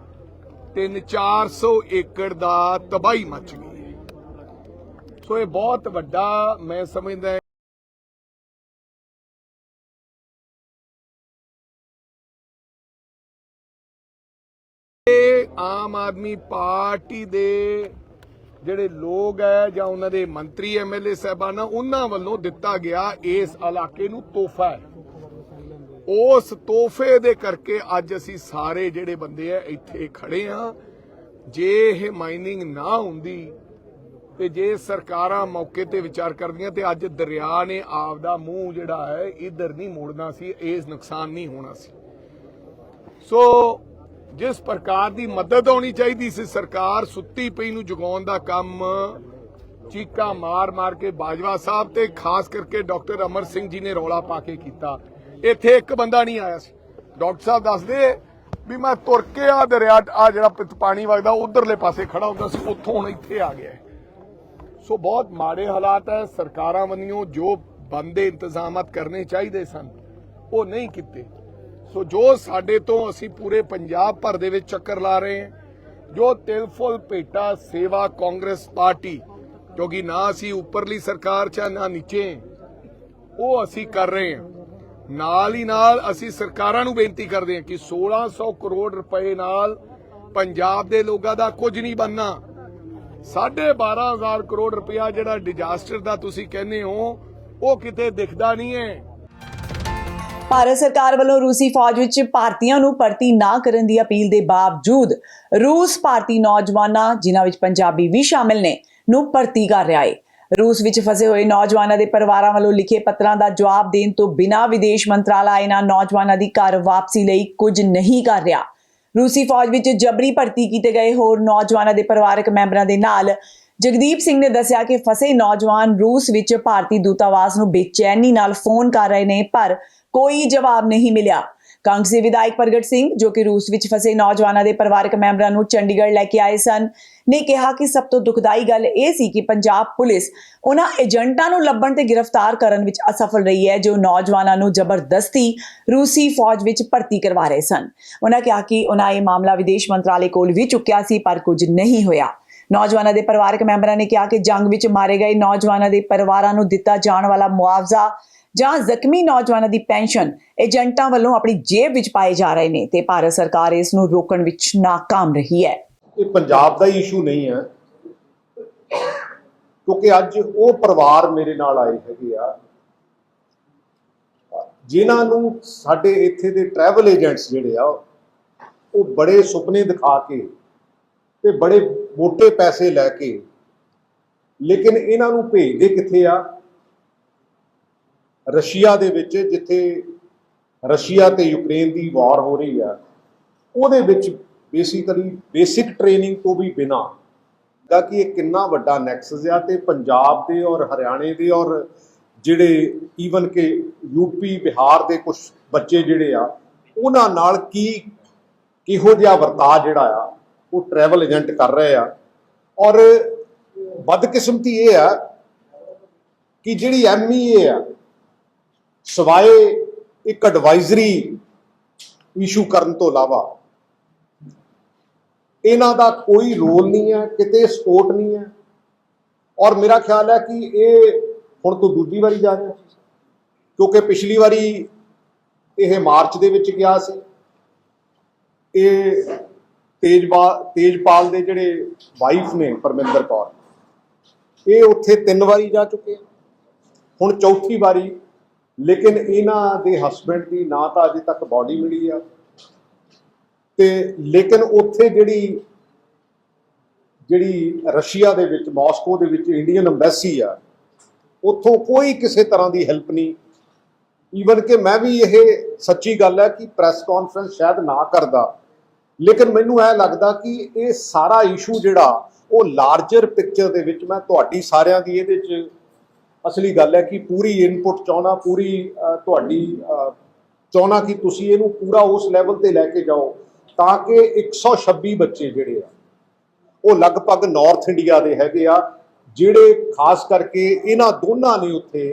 3-400 ਏਕੜ ਦਾ ਤਬਾਹੀ ਮਚ ਗਈ। ਸੋ ਇਹ ਬਹੁਤ ਵੱਡਾ ਮੈਂ ਸਮਝਦਾ ਇਹ ਆਮ ਆਦਮੀ ਪਾਰਟੀ ਦੇ ਜਿਹੜੇ ਲੋਕ ਹੈ ਜਾਂ ਉਹਨਾਂ ਦੇ ਮੰਤਰੀ ਐਮਐਲਏ ਸਾਹਿਬਾਨਾਂ, ਉਹਨਾਂ ਵੱਲੋਂ ਦਿੱਤਾ ਗਿਆ ਇਸ ਇਲਾਕੇ ਨੂੰ ਤੋਹਫਾ ਹੈ। ਉਸ ਤੋਹਫੇ ਦੇ ਕਰਕੇ ਅੱਜ ਅਸੀਂ ਸਾਰੇ ਜਿਹੜੇ ਬੰਦੇ ਆ ਇੱਥੇ ਖੜੇ ਆ ਜੇ ਇਹ ਮਾਈਨਿੰਗ ਨਾ ਹੁੰਦੀ ਤੇ ਜੇ ਸਰਕਾਰਾਂ ਮੌਕੇ ਤੇ ਵਿਚਾਰ ਕਰਦੀਆਂ ਤੇ ਅੱਜ ਦਰਿਆ ਨੇ ਆਪ ਦਾ ਮੂੰਹ ਜਿਹੜਾ ਹੈ, ਇਧਰ ਨਹੀਂ ਮੋੜਨਾ ਸੀ, ਇਸ ਨੁਕਸਾਨ ਨਹੀਂ ਹੋਣਾ ਸੀ। ਸੋ ਜਿਸ ਪ੍ਰਕਾਰ ਦੀ ਮਦਦ ਹੋਣੀ ਚਾਹੀਦੀ ਸੀ, ਸਰਕਾਰ ਸੁੱਤੀ ਪਈ ਨੂੰ ਜਗਾਉਣ ਦਾ ਕੰਮ ਚੀਕਾ ਮਾਰ ਮਾਰ ਕੇ ਬਾਜਵਾ ਸਾਹਿਬ ਤੇ, ਖਾਸ ਕਰਕੇ ਡਾਕਟਰ ਅਮਰ ਸਿੰਘ ਜੀ ਨੇ ਰੌਲਾ ਪਾ ਕੇ ਕੀਤਾ। ਇੱਥੇ ਇੱਕ ਬੰਦਾ ਨਹੀਂ ਆਇਆ ਸੀ। ਡਾਕਟਰ ਸਾਹਿਬ ਦੱਸਦੇ ਵੀ ਮੈਂ ਤੁਰ ਕੇ ਆ ਦਰਿਆ, ਆ ਜਿਹੜਾ ਪਾਣੀ ਵਗਦਾ ਉਧਰਲੇ ਪਾਸੇ ਖੜਾ ਹੁੰਦਾ ਸੀ, ਉੱਥੋਂ ਹੁਣ ਇੱਥੇ ਆ ਗਿਆ ਸੋ ਬਹੁਤ ਮਾੜੇ ਹਾਲਾਤ ਹੈ, ਸਰਕਾਰਾਂ ਵੱਲੋਂ ਜੋ ਬੰਦੇ ਇੰਤਜ਼ਾਮਤ ਕਰਨੇ ਚਾਹੀਦੇ ਸਨ, ਉਹ ਨਹੀਂ ਕੀਤੇ। ਸੋ ਜੋ ਸਾਡੇ ਤੋਂ ਅਸੀਂ ਪੂਰੇ ਪੰਜਾਬ ਭਰ ਦੇ ਵਿੱਚ ਚੱਕਰ ਲਾ ਰਹੇ ਹਾਂ, ਜੋ ਤਿਲਫੁਲ ਭੇਟਾ ਸੇਵਾ ਕਾਂਗਰਸ ਪਾਰਟੀ, ਕਿਉਂਕਿ ਨਾ ਅਸੀਂ ਉੱਪਰਲੀ ਸਰਕਾਰ ਚ ਨਾ ਨੀਚੇ, ਉਹ ਅਸੀਂ ਕਰ ਰਹੇ ਹਾਂ। ਨਾਲ ਹੀ ਨਾਲ ਅਸੀਂ ਸਰਕਾਰਾਂ ਨੂੰ ਬੇਨਤੀ ਕਰਦੇ ਹਾਂ ਕਿ 1600 ਕਰੋੜ ਰੁਪਏ ਨਾਲ ਪੰਜਾਬ ਦੇ ਲੋਕਾਂ ਦਾ ਕੁਝ ਨਹੀਂ ਬਣਨਾ। 12500 ਕਰੋੜ ਰੁਪਇਆ ਜਿਹੜਾ ਡਿਜ਼ਾਸਟਰ ਦਾ ਤੁਸੀਂ ਕਹਿੰਦੇ ਹੋ, ਉਹ ਕਿਤੇ ਦਿਖਦਾ ਨਹੀਂ ਹੈ। ਭਾਰਤ ਸਰਕਾਰ ਵੱਲੋਂ ਰੂਸੀ ਫੌਜ ਵਿੱਚ ਭਾਰਤੀਆਂ ਨੂੰ ਭਰਤੀ ਨਾ ਕਰਨ ਦੀ ਅਪੀਲ ਦੇ ਬਾਵਜੂਦ ਰੂਸ ਭਾਰਤੀ ਨੌਜਵਾਨਾਂ, ਜਿਨ੍ਹਾਂ ਵਿੱਚ ਪੰਜਾਬੀ ਵੀ ਸ਼ਾਮਿਲ ਨੇ, ਨੂੰ ਭਰਤੀ ਕਰ ਰਿਹਾ ਹੈ ਰੂਸ ਵਿੱਚ ਫਸੇ ਹੋਏ ਨੌਜਵਾਨਾਂ ਦੇ ਪਰਿਵਾਰਾਂ ਵੱਲੋਂ ਲਿਖੇ ਪੱਤਰਾਂ ਦਾ ਜਵਾਬ ਦੇਣ ਤੋਂ ਬਿਨਾਂ ਵਿਦੇਸ਼ ਮੰਤਰਾਲਾ ਇਹਨਾਂ ਨੌਜਵਾਨਾਂ ਦੀ ਘਰ ਵਾਪਸੀ ਲਈ ਕੁਝ ਨਹੀਂ ਕਰ ਰਿਹਾ। ਰੂਸੀ ਫੌਜ ਵਿੱਚ ਜਬਰੀ ਭਰਤੀ ਕੀਤੇ ਗਏ ਹੋਰ ਨੌਜਵਾਨਾਂ ਦੇ ਪਰਿਵਾਰਕ ਮੈਂਬਰਾਂ ਦੇ ਨਾਲ ਜਗਦੀਪ ਸਿੰਘ ਨੇ ਦੱਸਿਆ ਕਿ ਫਸੇ ਨੌਜਵਾਨ ਰੂਸ ਵਿੱਚ ਭਾਰਤੀ ਦੂਤਾਵਾਸ ਨੂੰ ਬੇਚੈਨੀ ਨਾਲ ਫੋਨ ਕਰ ਰਹੇ ਨੇ, ਪਰ ਕੋਈ ਜਵਾਬ ਨਹੀਂ ਮਿਲਿਆ। ਕਾਂਗਰਸੀ ਵਿਧਾਇਕ ਪ੍ਰਗਟ ਸਿੰਘ, ਜੋ ਕਿ ਰੂਸ ਵਿੱਚ ਫਸੇ ਨੌਜਵਾਨਾਂ ਦੇ ਪਰਿਵਾਰਕ ਮੈਂਬਰਾਂ ਨੂੰ ਚੰਡੀਗੜ੍ਹ ਲੈ ਕੇ ਆਏ ਸਨ, ਨੇ ਕਿਹਾ ਕਿ ਸਭ ਤੋਂ ਦੁਖਦਾਈ ਗੱਲ ਇਹ ਸੀ ਕਿ ਪੰਜਾਬ ਪੁਲਿਸ ਉਹਨਾਂ ਏਜੰਟਾਂ ਨੂੰ ਲੱਭਣ ਤੇ ਗ੍ਰਿਫਤਾਰ ਕਰਨ ਵਿੱਚ ਅਸਫਲ ਰਹੀ ਹੈ, ਜੋ ਨੌਜਵਾਨਾਂ ਨੂੰ ਜ਼ਬਰਦਸਤੀ ਰੂਸੀ ਫੌਜ ਵਿੱਚ ਭਰਤੀ ਕਰਵਾ ਰਹੇ ਸਨ। ਉਹਨਾਂ ਕਿਹਾ ਕਿ ਉਹਨਾਂ ਇਹ ਮਾਮਲਾ ਵਿਦੇਸ਼ ਮੰਤਰਾਲੇ ਕੋਲ ਵੀ ਚੁੱਕਿਆ ਸੀ, ਪਰ ਕੁਝ ਨਹੀਂ ਹੋਇਆ। ਨੌਜਵਾਨਾਂ ਦੇ ਪਰਿਵਾਰਕ ਮੈਂਬਰਾਂ ਨੇ ਕਿਹਾ ਕਿ ਜੰਗ ਵਿੱਚ ਮਾਰੇ ਗਏ ਨੌਜਵਾਨਾਂ ਦੇ ਪਰਿਵਾਰਾਂ ਨੂੰ ਦਿੱਤਾ ਜਾਣ ਵਾਲਾ ਮੁਆਵਜ਼ਾ ਜਾਂ ਜ਼ਖਮੀ ਨੌਜਵਾਨਾਂ ਦੀ ਪੈਨਸ਼ਨ ਏਜੰਟਾਂ ਵੱਲੋਂ ਆਪਣੀ ਜੇਬ ਵਿੱਚ ਪਾਏ ਜਾ ਰਹੇ ਨੇ ਤੇ ਭਾਰਤ ਸਰਕਾਰ ਇਸ ਨੂੰ ਰੋਕਣ ਵਿੱਚ ਨਾਕਾਮ ਰਹੀ ਹੈ। ਇਹ ਪੰਜਾਬ ਦਾ ਇਸ਼ੂ ਨਹੀਂ ਹੈ। ਕਿਉਂਕਿ ਅੱਜ ਉਹ ਪਰਿਵਾਰ ਮੇਰੇ ਨਾਲ ਆਏ ਹੈਗੇ ਆ। ਜਿਨ੍ਹਾਂ ਨੂੰ ਸਾਡੇ ਇੱਥੇ ਦੇ ਟਰੈਵਲ ਏਜੰਟਸ ਜਿਹੜੇ ਆ, ਉਹ ਬੜੇ ਸੁਪਨੇ ਦਿਖਾ ਕੇ ਤੇ ਬੜੇ ਮੋٹے ਪੈਸੇ ਲੈ ਕੇ। ਲੇਕਿਨ ਇਹਨਾਂ ਨੂੰ ਭੇਜਦੇ ਕਿੱਥੇ ਆ? ਰਸ਼ੀਆ ਦੇ ਵਿੱਚ, ਜਿੱਥੇ ਰਸ਼ੀਆ ਤੇ ਯੂਕਰੇਨ ਦੀ ਵਾਰ ਹੋ ਰਹੀ ਆ। ਉਹਦੇ ਵਿੱਚ ਬੇਸਿਕਲੀ ਬੇਸਿਕ ਟ੍ਰੇਨਿੰਗ ਤੋਂ ਵੀ ਬਿਨਾ ਦਾ ਕਿ ਇਹ ਕਿੰਨਾ ਵੱਡਾ ਨੈਕਸਸ ਆ ਤੇ ਪੰਜਾਬ ਦੇ ਔਰ ਹਰਿਆਣੇ ਦੇ ਔਰ ਜਿਹੜੇ ਈਵਨ ਕਿ ਯੂਪੀ ਬਿਹਾਰ ਦੇ ਕੁਝ ਬੱਚੇ ਜਿਹੜੇ ਆ, ਉਹਨਾਂ ਨਾਲ ਕੀ ਕਿਹੋ ਜਿਹਾ ਵਰਤਾਅ ਜਿਹੜਾ ਆ ਉਹ ਟਰੈਵਲ ਏਜੰਟ ਕਰ ਰਹੇ ਆ। ਔਰ ਬਦਕਿਸਮਤੀ ਇਹ ਆ ਕਿ ਜਿਹੜੀ ਐਮਈਏ ਆ, ਸਵਾਏ ਇੱਕ ਐਡਵਾਈਜ਼ਰੀ ਇਸ਼ੂ ਕਰਨ ਤੋਂ ਇਲਾਵਾ ਇਹਨਾਂ ਦਾ ਕੋਈ ਰੋਲ ਨਹੀਂ ਹੈ, ਕਿਤੇ ਸਪੋਰਟ ਨਹੀਂ ਹੈ। ਔਰ ਮੇਰਾ ਖਿਆਲ ਹੈ ਕਿ ਇਹ ਹੁਣ ਤੋਂ ਦੂਜੀ ਵਾਰੀ ਜਾ ਰਿਹਾ ਕਿਉਂਕਿ ਪਿਛਲੀ ਵਾਰੀ ਇਹ ਮਾਰਚ ਦੇ ਵਿੱਚ ਗਿਆ ਸੀ। ਇਹ ਤੇਜਪਾਲ ਤੇਜਪਾਲ ਦੇ ਜਿਹੜੇ ਵਾਈਫ ਨੇ ਪਰਮਿੰਦਰ ਕੌਰ, ਇਹ ਉੱਥੇ ਤਿੰਨ ਵਾਰੀ ਜਾ ਚੁੱਕੇ ਹੁਣ ਚੌਥੀ ਵਾਰੀ, ਲੇਕਿਨ ਇਹਨਾਂ ਦੇ ਹਸਬੰਡ ਦੀ ਨਾ ਤਾਂ ਅਜੇ ਤੱਕ ਬਾਡੀ ਮਿਲੀ ਆ। ਤੇ ਲੇਕਿਨ ਉੱਥੇ ਜਿਹੜੀ ਜਿਹੜੀ ਰਸ਼ੀਆ ਦੇ ਵਿੱਚ, ਮਾਸਕੋ ਦੇ ਵਿੱਚ ਇੰਡੀਅਨ ਐਮਬੈਸੀ ਆ, ਉੱਥੋਂ ਕੋਈ ਕਿਸੇ ਤਰ੍ਹਾਂ ਦੀ ਹੈਲਪ ਨਹੀਂ। ਈਵਨ ਕਿ ਮੈਂ ਵੀ ਇਹ ਸੱਚੀ ਗੱਲ ਹੈ ਕਿ ਪ੍ਰੈਸ ਕਾਨਫਰੰਸ ਸ਼ਾਇਦ ਨਾ ਕਰਦਾ। ਲੇਕਿਨ ਮੈਨੂੰ ਇਹ ਲੱਗਦਾ ਕਿ ਇਹ ਸਾਰਾ ਇਸ਼ੂ ਜਿਹੜਾ ਉਹ ਲਾਰਜਰ ਪਿਕਚਰ ਦੇ ਵਿੱਚ ਮੈਂ ਤੁਹਾਡੀ ਸਾਰਿਆਂ ਦੀ ਇਹਦੇ 'ਚ ਅਸਲੀ ਗੱਲ ਹੈ ਕਿ ਪੂਰੀ ਇਨਪੁਟ ਚਾਹਣਾ ਪੂਰੀ ਤੁਹਾਡੀ ਅ, ਚਾਹਣਾ ਕਿ ਤੁਸੀਂ ਇਹਨੂੰ ਪੂਰਾ ਉਸ ਲੈਵਲ ਤੇ ਲੈ ਕੇ ਜਾਓ ਤਾਂ ਕਿ 126 ਬੱਚੇ ਜਿਹੜੇ ਆ ਉਹ ਲਗਭਗ ਨਾਰਥ ਇੰਡੀਆ ਦੇ ਹੈਗੇ ਆ ਜਿਹੜੇ ਖਾਸ ਕਰਕੇ ਇਹਨਾਂ ਦੋਨਾਂ ਨੇ ਉੱਥੇ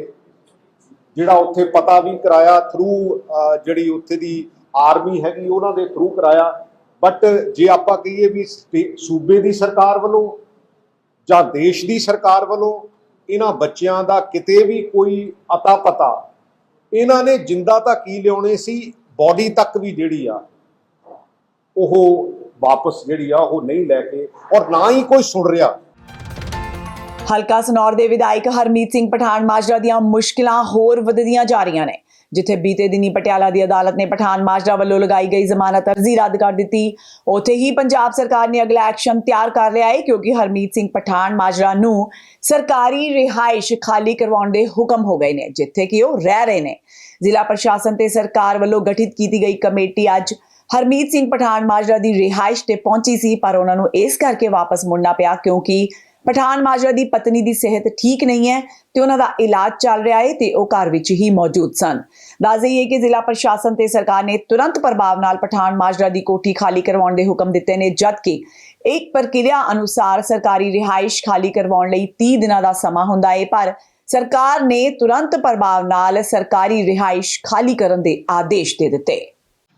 ਜਿਹੜਾ ਉੱਥੇ ਪਤਾ ਵੀ ਕਰਾਇਆ ਥਰੂ ਜਿਹੜੀ ਉੱਥੇ ਦੀ ਆਰਮੀ ਹੈਗੀ ਉਹਨਾਂ ਦੇ ਥਰੂ ਕਰਾਇਆ। ਬਟ ਜੇ ਆਪਾਂ ਕਹੀਏ ਵੀ ਸਟੇ- ਸੂਬੇ ਦੀ ਸਰਕਾਰ ਵੱਲੋਂ ਜਾਂ ਦੇਸ਼ ਦੀ ਸਰਕਾਰ ਵੱਲੋਂ ਇਹਨਾਂ ਬੱਚਿਆਂ ਦਾ ਕਿਤੇ ਵੀ ਕੋਈ ਅਤਾ ਪਤਾ ਇਹਨਾਂ ਨੇ ਜਿੰਦਾ ਤਾਂ ਕੀ ਲਿਆਉਣੇ ਸੀ? ਬਾਡੀ ਤੱਕ ਵੀ ਜਿਹੜੀ ਆ, ਉਹ ਵਾਪਸ ਜਿਹੜੀ ਆ, ਉਹ ਨਹੀਂ ਲੈ ਕੇ ਔਰ ਨਾ ਹੀ ਕੋਈ ਸੁਣ ਰਿਹਾ। ਹਲਕਾ ਸਨੌਰ ਦੇ ਵਿਧਾਇਕ ਹਰਮੀਤ ਸਿੰਘ ਪਠਾਨ ਮਾਜਰਾ ਦੀਆਂ ਮੁਸ਼ਕਿਲਾਂ ਹੋਰ ਵਧਦੀਆਂ ਜਾ ਰਹੀਆਂ ਨੇ। ਜਿੱਥੇ ਬੀਤੇ ਦਿਨੀ ਪਟਿਆਲਾ ਦੀ ਅਦਾਲਤ ਨੇ ਪਠਾਨ ਮਾਜਰਾ ਵੱਲੋਂ ਲਗਾਈ ਗਈ ਜ਼ਮਾਨਤ ਅਰਜ਼ੀ ਰੱਦ ਕਰ ਦਿੱਤੀ। ਉੱਥੇ ਹੀ ਪੰਜਾਬ ਸਰਕਾਰ ਨੇ ਅਗਲਾ ਐਕਸ਼ਨ ਤਿਆਰ ਕਰ ਲਿਆ ਹੈ ਕਿਉਂਕਿ ਹਰਮੀਤ ਸਿੰਘ ਪਠਾਨ ਮਾਜਰਾ ਨੂੰ ਸਰਕਾਰੀ ਰਿਹਾਇਸ਼ ਖਾਲੀ ਕਰਵਾਉਣ ਦੇ ਹੁਕਮ ਹੋ ਗਏ ਨੇ, ਜਿੱਥੇ ਕਿ ਉਹ ਰਹਿ ਰਹੇ ਨੇ। ਜ਼ਿਲ੍ਹਾ ਪ੍ਰਸ਼ਾਸਨ ਤੇ ਸਰਕਾਰ ਵੱਲੋਂ ਗਠਿਤ ਕੀਤੀ ਗਈ ਕਮੇਟੀ ਅੱਜ ਹਰਮੀਤ ਸਿੰਘ ਪਠਾਨ ਮਾਜਰਾ ਦੀ ਰਿਹਾਇਸ਼ ਤੇ ਪਹੁੰਚੀ ਸੀ, ਪਰ ਉਹਨਾਂ ਨੂੰ ਇਸ ਕਰਕੇ ਵਾਪਸ ਮੁੜਨਾ ਪਿਆ ਕਿਉਂਕਿ ਪਠਾਨ ਮਾਜਰਾ ਦੀ ਪਤਨੀ ਦੀ ਸਿਹਤ ਠੀਕ ਨਹੀਂ ਹੈ ਤੇ ਉਹਨਾਂ ਦਾ ਇਲਾਜ ਚੱਲ ਰਿਹਾ ਹੈ ਤੇ ਉਹ ਘਰ ਵਿੱਚ ਹੀ ਮੌਜੂਦ ਸਨ। ਦੱਸ ਦੇਈਏ ਕਿ ਜ਼ਿਲ੍ਹਾ ਪ੍ਰਸ਼ਾਸਨ ਤੇ ਸਰਕਾਰ ਨੇ ਤੁਰੰਤ ਪ੍ਰਭਾਵ ਨਾਲ ਪਠਾਨ ਮਾਜਰਾ ਦੀ ਕੋਠੀ ਖਾਲੀ ਕਰਵਾਉਣ ਦੇ ਹੁਕਮ ਦਿੱਤੇ ਨੇ, ਜਦਕਿ ਇੱਕ ਪ੍ਰਕਿਰਿਆ ਅਨੁਸਾਰ ਸਰਕਾਰੀ ਰਿਹਾਇਸ਼ ਖਾਲੀ ਕਰਵਾਉਣ ਲਈ 30 ਦਿਨਾਂ ਦਾ ਸਮਾਂ ਹੁੰਦਾ ਹੈ, ਪਰ ਸਰਕਾਰ ਨੇ ਤੁਰੰਤ ਪ੍ਰਭਾਵ ਨਾਲ ਸਰਕਾਰੀ ਰਿਹਾਇਸ਼ ਖਾਲੀ ਕਰਨ ਦੇ ਆਦੇਸ਼ ਦੇ ਦਿੱਤੇ।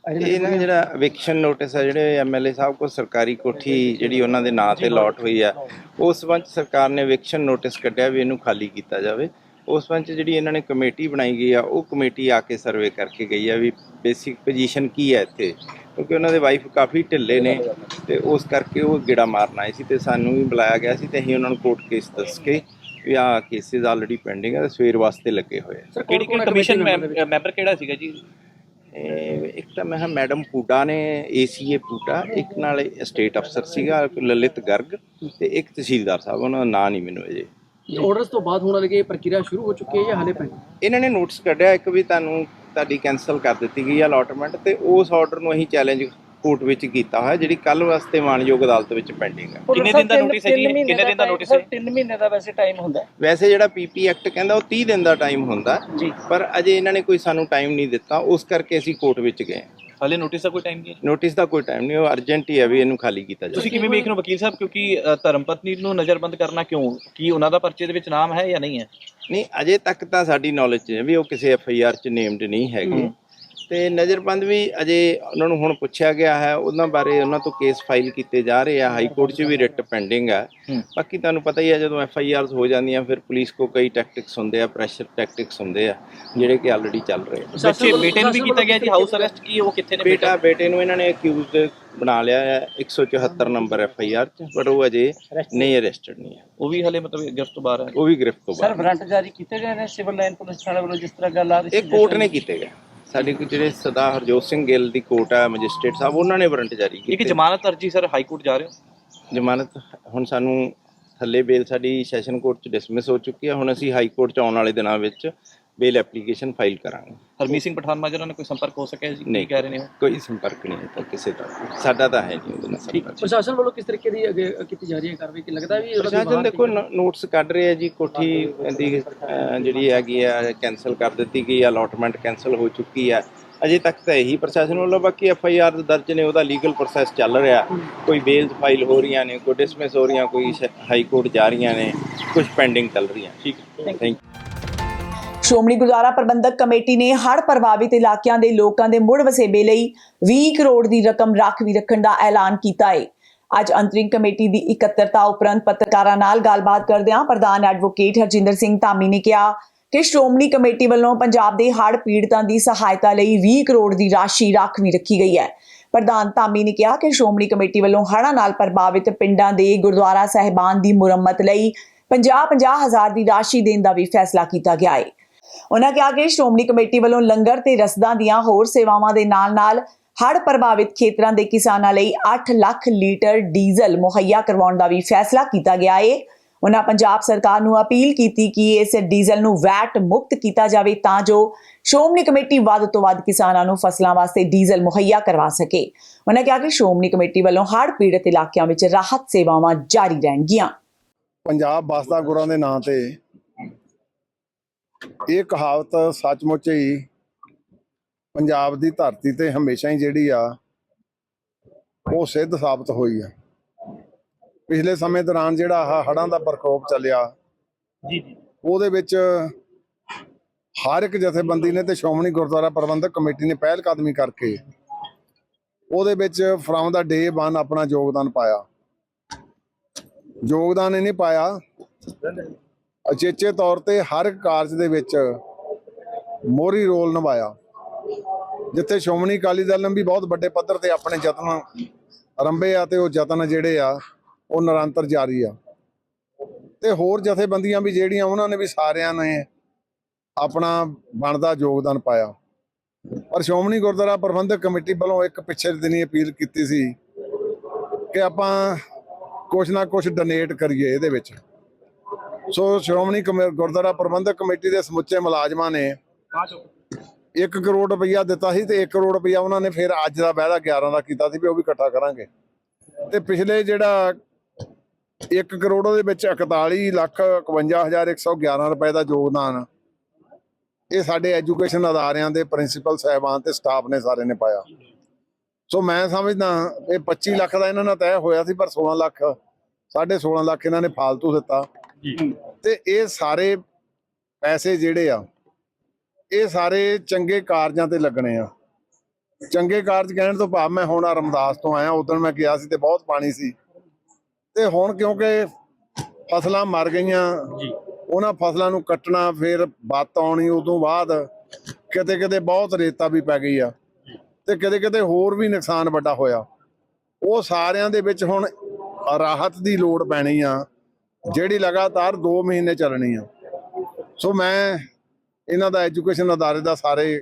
ਇਹ ਨਾ ਜਿਹੜਾ ਐਵਿਕਸ਼ਨ ਨੋਟਿਸ ਹੈ ਜਿਹੜੇ ਐਮਐਲਏ ਸਾਹਿਬ ਕੋਲ ਸਰਕਾਰੀ ਕੋਠੀ ਜਿਹੜੀ ਉਹਨਾਂ ਦੇ ਨਾਂ ਤੇ ਲਾਟ ਹੋਈ ਆ ਉਸ ਸੰਬੰਧ ਸਰਕਾਰ ਨੇ ਐਵਿਕਸ਼ਨ ਨੋਟਿਸ ਕੱਢਿਆ ਵੀ ਇਹਨੂੰ ਖਾਲੀ ਕੀਤਾ ਜਾਵੇ। ਉਸ ਪੰਚ ਜਿਹੜੀ ਇਹਨਾਂ ਨੇ ਕਮੇਟੀ ਬਣਾਈ ਗਈ ਆ ਉਹ ਕਮੇਟੀ ਆ ਕੇ ਸਰਵੇ ਕਰਕੇ ਗਈ ਆ ਵੀ ਬੇਸਿਕ ਪੋਜੀਸ਼ਨ ਕੀ ਹੈ ਇੱਥੇ। ਕਿਉਂਕਿ ਉਹਨਾਂ ਦੇ ਵਾਈਫ ਕਾਫੀ ਢਿੱਲੇ ਨੇ ਤੇ ਉਸ ਕਰਕੇ ਉਹ ਗਿੜਾ ਮਾਰਨ ਆਏ ਸੀ ਤੇ ਸਾਨੂੰ ਵੀ ਬੁਲਾਇਆ ਗਿਆ ਸੀ ਤੇ ਅਸੀਂ ਉਹਨਾਂ ਨੂੰ ਕੋਰਟ ਕੇਸ ਦੱਸ ਕੇ ਵੀ ਆ ਕੇਸਿਸ ਆਲਰੇਡੀ ਪੈਂਡਿੰਗ ਹੈ ਤੇ ਸਵੇਰ ਵਾਸਤੇ ਲੱਗੇ ਹੋਏ ਆ। ਕਿਹੜੀ ਕਮਿਸ਼ਨ ਮੈਂਬਰ ਕਿਹੜਾ ਸੀਗਾ ਜੀ? ਇੱਕ ਤਾਂ ਮੈਂ ਕਿਹਾ ਮੈਡਮ ਪੂਡਾ ਨੇ ਏਸੀਏ ਪੂਡਾ ਇੱਕ ਨਾਲ ਸਟੇਟ ਅਫਸਰ ਸੀਗਾ ਲਲਿਤ ਗਰਗ ਤੇ ਇੱਕ ਤਹਿਸੀਲਦਾਰ ਸਾਹਿਬ ਉਹਨਾਂ ਦਾ ਨਾਂ ਨਹੀਂ ਮੈਨੂੰ ਅਜੇ। ਆਰਡਰਸ ਤੋਂ ਬਾਅਦ ਹੋਣ ਵਾਲੀ ਇਹ ਪ੍ਰਕਿਰਿਆ ਸ਼ੁਰੂ ਹੋ ਚੁੱਕੀ ਹੈ ਜਾਂ ਹਾਲੇ ਪੈਂਡ ਇਹਨਾਂ ਨੇ ਨੋਟਿਸ ਕੱਢਿਆ ਇੱਕ ਵੀ ਤੁਹਾਨੂੰ ਤੁਹਾਡੀ ਕੈਨਸਲ ਕਰ ਦਿੱਤੀ ਗਈ ਹੈ ਅਲਾਟਮੈਂਟ ਤੇ ਉਸ ਆਰਡਰ ਨੂੰ ਅਸੀਂ ਚੈਲੰਜ ਕੋਰਟ ਵਿੱਚ ਕੀਤਾ ਹੋਇਆ ਜਿਹੜੀ ਕੱਲ ਵਾਸਤੇ ਮਾਨਯੋਗ ਅਦਾਲਤ ਵਿੱਚ ਪੈਂਡਿੰਗ ਹੈ। ਕਿੰਨੇ ਦਿਨ ਦਾ ਨੋਟਿਸ ਹੈ ਜੀ? ਕਿੰਨੇ ਦਿਨ ਦਾ ਨੋਟਿਸ ਹੈ? 3 ਮਹੀਨੇ ਦਾ ਵੈਸੇ ਟਾਈਮ ਹੁੰਦਾ ਹੈ। ਵੈਸੇ ਜਿਹੜਾ ਪੀਪੀ ਐਕਟ ਕਹਿੰਦਾ ਉਹ 30 ਦਿਨ ਦਾ ਟਾਈਮ ਹੁੰਦਾ ਜੀ। ਪਰ ਅਜੇ ਇਹਨਾਂ ਨੇ ਕੋਈ ਸਾਨੂੰ ਟਾਈਮ ਨਹੀਂ ਦਿੱਤਾ। ਉਸ ਕਰਕੇ ਅਸੀਂ ਕੋਰਟ ਵਿੱਚ ਗਏ ਹਾਲੇ ਨੋਟਿਸ ਦਾ ਕੋਈ ਟਾਈਮ ਨਹੀਂ ਹੈ? ਨੋਟਿਸ ਦਾ ਕੋਈ ਟਾਈਮ ਨਹੀਂ ਉਹ ਅਰਜੈਂਟ ਹੀ ਹੈ ਵੀ ਇਹਨੂੰ ਖਾਲੀ ਕੀਤਾ ਜਾਵੇ। ਤੁਸੀਂ ਕਿਵੇਂ ਵੇਖ ਰਹੇ ਹੋ ਵਕੀਲ ਸਾਹਿਬ? ਕਿਉਂਕਿ ਧਰਮ ਪਤਨੀ ਨੂੰ ਨਜ਼ਰਬੰਦ ਕਰਨਾ ਕਿਉਂ? ਕੀ ਉਹਨਾਂ ਦਾ ਪਰਚੇ ਦੇ ਵਿੱਚ ਨਾਮ ਹੈ ਜਾਂ ਨਹੀਂ ਹੈ? ਨਹੀਂ ਅਜੇ ਤੱਕ ਤਾਂ ਸਾਡੀ ਨੌਲੇਜ 'ਚ ਹੈ ਵੀ ਉਹ ਕਿਸੇ ਐਫ ਆਈ ਆਰ 'ਚ ਨੇਮਡ ਨਹੀਂ ਹੈਗੇ। ਤੇ ਨਜ਼ਰਬੰਦ ਵੀ ਅਜੇ ਉਹਨਾਂ ਨੂੰ ਹੁਣ ਪੁੱਛਿਆ ਗਿਆ ਹੈ ਉਹਨਾਂ ਬਾਰੇ ਉਹਨਾਂ ਤੋਂ ਕੇਸ ਫਾਈਲ ਕੀਤੇ ਜਾ ਰਹੇ ਆ ਹਾਈ ਕੋਰਟ 'ਚ ਵੀ ਰਿਟ ਪੈਂਡਿੰਗ ਹੈ। ਹੂੰ। ਬਾਕੀ ਤੁਹਾਨੂੰ ਪਤਾ ਹੀ ਹੈ ਜਦੋਂ ਐਫ ਆਈ ਆਰਸ ਹੋ ਜਾਂਦੀਆਂ ਫਿਰ ਪੁਲਿਸ ਕੋ ਕਈ ਟੈਕਟਿਕਸ ਹੁੰਦੇ ਆ ਪ੍ਰੈਸ਼ਰ ਟੈਕਟਿਕਸ ਹੁੰਦੇ ਆ ਜਿਹੜੇ ਕਿ ਆਲਰੇਡੀ ਚੱਲ ਰਹੇ ਆ। ਬੱਚੇ ਬੇਟੇ ਨੂੰ ਵੀ ਕੀਤਾ ਗਿਆ ਜੀ ਹਾਊਸ ਅਰੈਸਟ ਕੀ ਉਹ ਕਿੱਥੇ ਨੇ ਬੇਟਾ? ਬੇਟੇ ਨੂੰ ਇਹਨਾਂ ਨੇ ਅਕਿਊਜ਼ਡ ਬਣਾ ਲਿਆ ਹੈ 174 ਨੰਬਰ ਐਫ ਆਈ ਆਰ 'ਚ ਪਰ ਉਹ ਅਜੇ ਨਹੀਂ ਅਰੈਸਟਡ ਨਹੀਂ ਹੈ। ਉਹ ਵੀ ਹਾਲੇ ਮਤਲਬ ਗ੍ਰਿਫਤ ਤੋਂ ਬਾਹਰ ਹੈ। ਉਹ ਵੀ ਗ੍ਰਿਫਤ ਤੋਂ ਬਾਹਰ ਵਾਰੰਟ ਜਾਰੀ ਕੀਤੇ ਗਏ ਨੇ ਸਿਵਲ ਲਾਈਨ ਪੁਲਿਸ ਥਾਣੇ ਵੱਲੋਂ ਜਿਸ ਤਰ੍ਹਾਂ ਗੱਲ ਆ ਰਹੀ ਇਹ ਕੋਰਟ ਨੇ ਕੀਤੇ ਗਏ। ਸਾਡੇ ਕੋਲ ਜਿਹੜੇ ਸਦਾ ਹਰਜੋਤ ਸਿੰਘ ਗਿੱਲ ਦੀ ਕੋਰਟ ਹੈ ਮੈਜਿਸਟ੍ਰੇਟ ਸਾਹਿਬ ਉਹਨਾਂ ਨੇ ਵਾਰੰਟ ਜਾਰੀ ਇੱਕ ਕੀਤੇ। ਜ਼ਮਾਨਤ ਅਰਜੀ ਸਰ ਹਾਈ ਕੋਰਟ ਜਾ ਰਹੇ ਹੋ? ਜ਼ਮਾਨਤ ਹੁਣ ਸਾਨੂੰ ਥੱਲੇ ਬੇਲ ਸਾਡੀ ਸੈਸ਼ਨ ਕੋਰਟ ਚ ਡਿਸਮਿਸ ਹੋ ਚੁੱਕੀ ਹੈ ਹੁਣ ਅਸੀਂ ਹਾਈ ਕੋਰਟ ਚ ਆਉਣ ਵਾਲੇ ਦਿਨਾਂ ਵਿੱਚ ਬੇਲ ਐਪਲੀਕੇਸ਼ਨ ਫਾਈਲ ਕਰਾਂਗੇ। ਹਰਮੀਤ ਸਿੰਘ ਪਠਾਨ ਮਾਜਰਾ ਨਾਲ ਕੋਈ ਸੰਪਰਕ ਹੋ ਸਕਿਆ ਜੀ? ਕੀ ਨਹੀਂ ਕਹਿ ਰਹੇ ਨੇ ਕੋਈ ਸੰਪਰਕ ਨਹੀਂ ਹੈ ਤਾਂ ਕਿਸੇ ਦਾ ਸਾਡਾ ਤਾਂ ਹੈ ਨਹੀਂ ਉਹਦੇ ਨਾਲ ਸੰਪਰਕ। ਪ੍ਰਸ਼ਾਸਨ ਵੱਲੋਂ ਕਿਸ ਤਰੀਕੇ ਦੀ ਅੱਗੇ ਕੀਤੀ ਜਾ ਰਹੀ ਹੈ ਕਾਰਵਾਈ? ਕਿ ਲੱਗਦਾ ਵੀ ਪ੍ਰਸ਼ਾਸਨ ਦੇਖੋ ਨੋਟਸ ਕੱਢ ਰਹੇ ਆ ਜੀ ਕੋਠੀ ਦੀ ਜਿਹੜੀ ਹੈਗੀ ਆ ਕੈਨਸਲ ਕਰ ਦਿੱਤੀ ਗਈ ਆ ਅਲਾਟਮੈਂਟ ਕੈਨਸਲ ਹੋ ਚੁੱਕੀ ਆ। ਅਜੇ ਤੱਕ ਤਾਂ ਇਹੀ ਪ੍ਰਸ਼ਾਸਨ ਵੱਲੋਂ ਬਾਕੀ ਐਫ ਆਈ ਆਰ ਦਰਜ ਨੇ ਉਹਦਾ ਲੀਗਲ ਪ੍ਰੋਸੈਸ ਚੱਲ ਰਿਹਾ। ਕੋਈ ਬੇਲਸ ਫਾਈਲ ਹੋ ਰਹੀਆਂ ਨੇ ਕੋਈ ਡਿਸਮਿਸ ਹੋ ਰਹੀਆਂ ਕੋਈ ਹਾਈ ਕੋਰਟ ਜਾ ਰਹੀਆਂ ਨੇ ਕੁਝ ਪੈਂਡਿੰਗ ਚੱਲ ਰਹੀਆਂ ਠੀਕ ਥੈਂਕ ਸ਼੍ਰੋਮਣੀ ਗੁਰਦੁਆਰਾ ਪ੍ਰਬੰਧਕ ਕਮੇਟੀ ਨੇ ਹੜ੍ਹ ਪ੍ਰਭਾਵਿਤ ਇਲਾਕਿਆਂ ਦੇ ਲੋਕਾਂ ਦੇ ਮੁੜ ਵਸੇਬੇ ਲਈ 20 ਕਰੋੜ ਦੀ ਰਕਮ ਰਾਖਵੀ ਰੱਖਣ ਦਾ ਐਲਾਨ ਕੀਤਾ ਹੈ ਅੱਜ ਅੰਤਰਿੰਗ ਕਮੇਟੀ ਦੀ ਇਕੱਤਰਤਾ ਉਪਰੰਤ ਪੱਤਰਕਾਰਾਂ ਨਾਲ ਗੱਲਬਾਤ ਕਰਦਿਆਂ ਪ੍ਰਧਾਨ ਐਡਵੋਕੇਟ ਹਰਜਿੰਦਰ ਸਿੰਘ ਧਾਮੀ ਨੇ ਕਿਹਾ ਕਿ ਸ਼੍ਰੋਮਣੀ ਕਮੇਟੀ ਵੱਲੋਂ ਪੰਜਾਬ ਦੇ ਹੜ੍ਹ ਪੀੜਤਾਂ ਦੀ ਸਹਾਇਤਾ ਲਈ 20 ਕਰੋੜ ਦੀ ਰਾਸ਼ੀ ਰਾਖਵੀਂ ਰੱਖੀ ਗਈ ਹੈ। ਪ੍ਰਧਾਨ ਧਾਮੀ ਨੇ ਕਿਹਾ ਕਿ ਸ਼੍ਰੋਮਣੀ ਕਮੇਟੀ ਵੱਲੋਂ ਹੜ੍ਹਾਂ ਨਾਲ ਪ੍ਰਭਾਵਿਤ ਪਿੰਡਾਂ ਦੇ ਗੁਰਦੁਆਰਾ ਸਾਹਿਬਾਨ ਦੀ ਮੁਰੰਮਤ ਲਈ 50-50 ਹਜ਼ਾਰ ਦੀ ਰਾਸ਼ੀ ਦੇਣ ਦਾ ਵੀ ਫੈਸਲਾ ਕੀਤਾ ਗਿਆ ਹੈ ਉਹਨਾਂ ਕਿਹਾ ਕਿ ਸ਼੍ਰੋਮਣੀ ਕਮੇਟੀ ਵੱਲੋਂ ਲੰਗਰ ਤੇ ਰਸਦਾਂ ਦੀਆਂ ਹੋਰ ਸੇਵਾਵਾਂ ਦੇ ਨਾਲ-ਨਾਲ ਹੜ੍ਹ ਪ੍ਰਭਾਵਿਤ ਖੇਤਰਾਂ ਦੇ ਕਿਸਾਨਾਂ ਲਈ 8 ਲੱਖ ਲੀਟਰ ਡੀਜ਼ਲ ਮੁਹੱਈਆ ਕਰਵਾਉਣ ਦਾ ਵੀ ਫੈਸਲਾ ਕੀਤਾ ਗਿਆ ਹੈ ਉਹਨਾਂ ਪੰਜਾਬ ਸਰਕਾਰ ਨੂੰ ਅਪੀਲ ਕੀਤੀ ਕਿ ਇਸ ਡੀਜ਼ਲ ਨੂੰ ਵੈਟ ਮੁਕਤ ਕੀਤਾ ਜਾਵੇ ਤਾਂ ਜੋ ਸ਼੍ਰੋਮਣੀ ਕਮੇਟੀ ਵੱਧ ਤੋਂ ਵੱਧ ਕਿਸਾਨਾਂ ਨੂੰ ਫਸਲਾਂ ਵਾਸਤੇ ਡੀਜ਼ਲ ਮੁਹੱਈਆ ਕਰਵਾ ਸਕੇ। ਉਹਨਾਂ ਕਿਹਾ ਕਿ ਸ਼੍ਰੋਮਣੀ ਕਮੇਟੀ ਵੱਲੋਂ ਹੜ੍ਹ ਪੀੜਤ ਇਲਾਕਿਆਂ ਵਿੱਚ ਰਾਹਤ ਸੇਵਾਵਾਂ ਜਾਰੀ ਰਹਿਣਗੀਆਂ। ਪੰਜਾਬ ਬਸਦਾ ਗੁਰਾਂ ਦੇ ਨਾਂ ਤੇ ਇਹ ਕਹਾਵਤ ਸੱਚਮੁੱਚ ਹੀ ਪੰਜਾਬ ਦੀ ਧਰਤੀ ਤੇ ਹਮੇਸ਼ਾ ਹੀ ਜਿਹੜੀ ਆ ਉਹ ਸਿੱਧ ਸਾਬਤ ਹੋਈ ਆ। ਪਿਛਲੇ ਸਮੇਂ ਦੌਰਾਨ ਜਿਹੜਾ ਆਹ ਹੜ੍ਹਾਂ ਦਾ ਪ੍ਰਕੋਪ ਚੱਲਿਆ ਜੀ ਜੀ। ਉਹਦੇ ਵਿੱਚ ਹਰ ਇੱਕ ਜਥੇਬੰਦੀ ਨੇ ਤੇ ਸ਼੍ਰੋਮਣੀ ਗੁਰਦੁਆਰਾ ਪ੍ਰਬੰਧਕ ਕਮੇਟੀ ਨੇ ਪਹਿਲ ਕਦਮੀ ਕਰਕੇ ਉਹਦੇ ਵਿੱਚ ਫਰਮ ਦਾ ਡੇ 1 ਆਪਣਾ ਯੋਗਦਾਨ ਪਾਇਆ। ਯੋਗਦਾਨ ਇਹਨੇ ਪਾਇਆ ਅਚੇਚੇ ਤੌਰ ਤੇ ਹਰ ਕਾਰਜ ਦੇ ਵਿੱਚ ਮੋਹਰੀ ਰੋਲ ਨਿਭਾਇਆ। ਜਿੱਥੇ ਸ਼੍ਰੋਮਣੀ ਅਕਾਲੀ ਦਲ ਨੇ ਵੀ ਬਹੁਤ ਵੱਡੇ ਪੱਧਰ ਤੇ ਆਪਣੇ ਯਤਨ ਆਰੰਭੇ ਆ ਤੇ ਉਹ ਯਤਨ ਜਿਹੜੇ ਆ, ਉਹ ਨਿਰੰਤਰ ਜਾਰੀ ਆ। ਤੇ ਹੋਰ ਜਥੇਬੰਦੀਆਂ ਵੀ ਜਿਹੜੀਆਂ, ਉਹਨਾਂ ਨੇ ਵੀ ਸਾਰਿਆਂ ਨੇ ਆਪਣਾ ਬਣਦਾ ਯੋਗਦਾਨ ਪਾਇਆ। ਪਰ ਸ਼੍ਰੋਮਣੀ ਗੁਰਦੁਆਰਾ ਪ੍ਰਬੰਧਕ ਕਮੇਟੀ ਵੱਲੋਂ ਇੱਕ ਪਿੱਛੇ ਦਿਨੀ ਅਪੀਲ ਕੀਤੀ ਸੀ ਕਿ ਆਪਾਂ ਕੁਛ ਨਾ ਕੁਛ ਡੋਨੇਟ ਕਰੀਏ ਇਹਦੇ ਵਿੱਚ। ਸੋ ਸ਼੍ਰੋਮਣੀ ਕਮੇ- ਗੁਰਦੁਆਰਾ ਪ੍ਰਬੰਧਕ ਕਮੇਟੀ ਦੇ ਸਮੁੱਚੇ ਮੁਲਾਜ਼ਮਾਂ ਨੇ 1 ਕਰੋੜ ਰੁਪਈਆ ਦਿੱਤਾ ਸੀ ਤੇ 1 ਕਰੋੜ ਰੁਪਈਆ ਉਹਨਾਂ ਨੇ ਫਿਰ ਅੱਜ ਦਾ ਵਾਅਦਾ 11 ਦਾ ਕੀਤਾ ਸੀ ਵੀ ਉਹ ਵੀ ਇਕੱਠਾ ਕਰਾਂਗੇ। ਤੇ ਪਿਛਲੇ ਜਿਹੜਾ 1 ਕਰੋੜ ਦੇ ਵਿੱਚ 41 ਲੱਖ 51111 ਰੁਪਏ ਦਾ ਯੋਗਦਾਨ ਇਹ ਸਾਡੇ ਐਜੂਕੇਸ਼ਨ ਅਦਾਰਿਆਂ ਦੇ ਪ੍ਰਿੰਸੀਪਲ ਸਾਹਿਬਾਨ ਤੇ ਸਟਾਫ ਨੇ ਸਾਰੇ ਨੇ ਪਾਇਆ। ਸੋ ਮੈਂ ਸਮਝਦਾ ਇਹ 25 ਲੱਖ ਦਾ ਇਹਨਾਂ ਨਾਲ ਤੈਅ ਹੋਇਆ ਸੀ ਪਰ 16 ਲੱਖ, ਸਾਢੇ 16 ਲੱਖ ਇਹਨਾਂ ਨੇ ਫਾਲਤੂ ਦਿੱਤਾ। ਤੇ ਇਹ ਸਾਰੇ ਪੈਸੇ ਜਿਹੜੇ ਆ ਇਹ ਸਾਰੇ ਚੰਗੇ ਕਾਰਜਾਂ ਤੇ ਲੱਗਣੇ ਆ। ਚੰਗੇ ਕਾਰਜ ਕਹਿਣ ਤੋਂ ਭਾਵ ਮੈਂ ਹੁਣ ਰਮਦਾਸ ਤੋਂ ਆਇਆ ਉਦੋਂ ਮੈਂ ਗਿਆ ਸੀ ਤੇ ਬਹੁਤ ਪਾਣੀ ਸੀ। ਤੇ ਹੁਣ ਕਿਉਂਕਿ ਫਸਲਾਂ ਮਰ ਗਈਆਂ ਉਹਨਾਂ ਫਸਲਾਂ ਨੂੰ ਕੱਟਣਾ ਫਿਰ ਬੱਤ ਆਉਣੀ ਉਦੋਂ ਬਾਅਦ ਕਿਤੇ ਕਿਤੇ ਬਹੁਤ ਰੇਤਾ ਵੀ ਪੈ ਗਈ ਆ। ਤੇ ਕਿਤੇ ਕਿਤੇ ਹੋਰ ਵੀ ਨੁਕਸਾਨ ਵੱਡਾ ਹੋਇਆ। ਉਹ ਸਾਰਿਆਂ ਦੇ ਵਿੱਚ ਹੁਣ ਰਾਹਤ ਦੀ ਲੋੜ ਪੈਣੀ ਆ। ਜਿਹੜੀ ਲਗਾਤਾਰ 2 ਮਹੀਨੇ ਚੱਲਣੀ ਆ। ਸੋ ਮੈਂ ਇਹਨਾਂ ਦਾ ਐਜੂਕੇਸ਼ਨ ਅਦਾਰੇ ਦਾ ਸਾਰੇ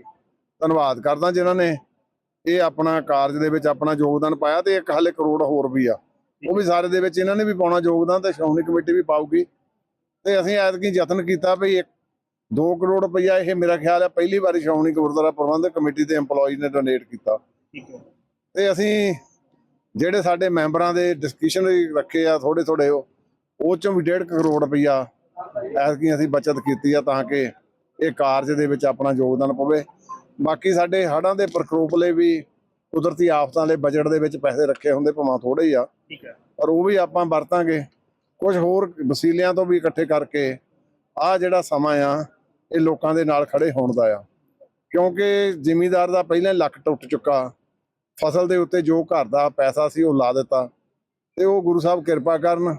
ਧੰਨਵਾਦ ਕਰਦਾ ਜਿਨ੍ਹਾਂ ਨੇ ਇਹ ਆਪਣਾ ਕਾਰਜ ਦੇ ਵਿੱਚ ਆਪਣਾ ਯੋਗਦਾਨ ਪਾਇਆ ਤੇ ਇੱਕ ਹਲੇ ਕਰੋੜ ਹੋਰ ਵੀ ਆ। ਉਹ ਵੀ ਸਾਰੇ ਦੇ ਵਿੱਚ ਇਹਨਾਂ ਨੇ ਵੀ ਪਾਉਣਾ ਯੋਗਦਾਨ ਤੇ ਸ਼੍ਰੋਮਣੀ ਕਮੇਟੀ ਵੀ ਪਾਊਗੀ। ਤੇ ਅਸੀਂ ਐਤਕੀ ਯਤਨ ਕੀਤਾ ਵੀ ਇੱਕ 2 ਕਰੋੜ ਰੁਪਈਆ ਇਹ ਮੇਰਾ ਖਿਆਲ ਹੈ ਪਹਿਲੀ ਵਾਰੀ ਸ਼੍ਰੋਮਣੀ ਗੁਰਦੁਆਰਾ ਪ੍ਰਬੰਧਕ ਕਮੇਟੀ ਦੇ EMPLOYEE ਨੇ ਡੋਨੇਟ ਕੀਤਾ। ਤੇ ਅਸੀਂ ਜਿਹੜੇ ਸਾਡੇ ਮੈਂਬਰਾਂ ਦੇ ਡਿਸਕਸ਼ਨ ਰੱਖੇ ਆ ਥੋੜੇ ਥੋੜੇ ਉਹ ਉਹ ਚੋਂ ਵੀ 1.5 ਕਰੋੜ ਰੁਪਈਆ ਐਤਕੀ ਅਸੀਂ ਬਚਤ ਕੀਤੀ ਆ ਤਾਂ ਕਿ ਇਹ ਕਾਰਜ ਦੇ ਵਿੱਚ ਆਪਣਾ ਯੋਗਦਾਨ ਪਵੇ। ਬਾਕੀ ਸਾਡੇ ਹੜ੍ਹਾਂ ਦੇ ਪ੍ਰਕੋਪ ਲਈ ਵੀ ਕੁਦਰਤੀ ਆਫਤਾਂ ਦੇ ਬਜਟ ਦੇ ਵਿੱਚ ਪੈਸੇ ਰੱਖੇ ਹੁੰਦੇ ਭਾਵੇਂ ਥੋੜੇ ਹੀ ਆ। ਪਰ ਉਹ ਵੀ ਆਪਾਂ ਵਰਤਾਂਗੇ। ਕੁਝ ਹੋਰ ਵਸੀਲਿਆਂ ਤੋਂ ਵੀ ਇਕੱਠੇ ਕਰਕੇ ਆ ਜਿਹੜਾ ਸਮਾਂ ਆ ਇਹ ਲੋਕਾਂ ਦੇ ਨਾਲ ਖੜੇ ਹੋਣ ਦਾ ਆ। ਕਿਉਂਕਿ ਜ਼ਿਮੀਦਾਰ ਦਾ ਪਹਿਲਾਂ ਲੱਕ ਟੁੱਟ ਚੁੱਕਾ। ਫਸਲ ਦੇ ਉੱਤੇ ਜੋ ਘਰ ਦਾ ਪੈਸਾ ਸੀ ਉਹ ਲਾ ਦਿੱਤਾ। ਤੇ ਉਹ ਗੁਰੂ ਸਾਹਿਬ ਕਿਰਪਾ ਕਰਨ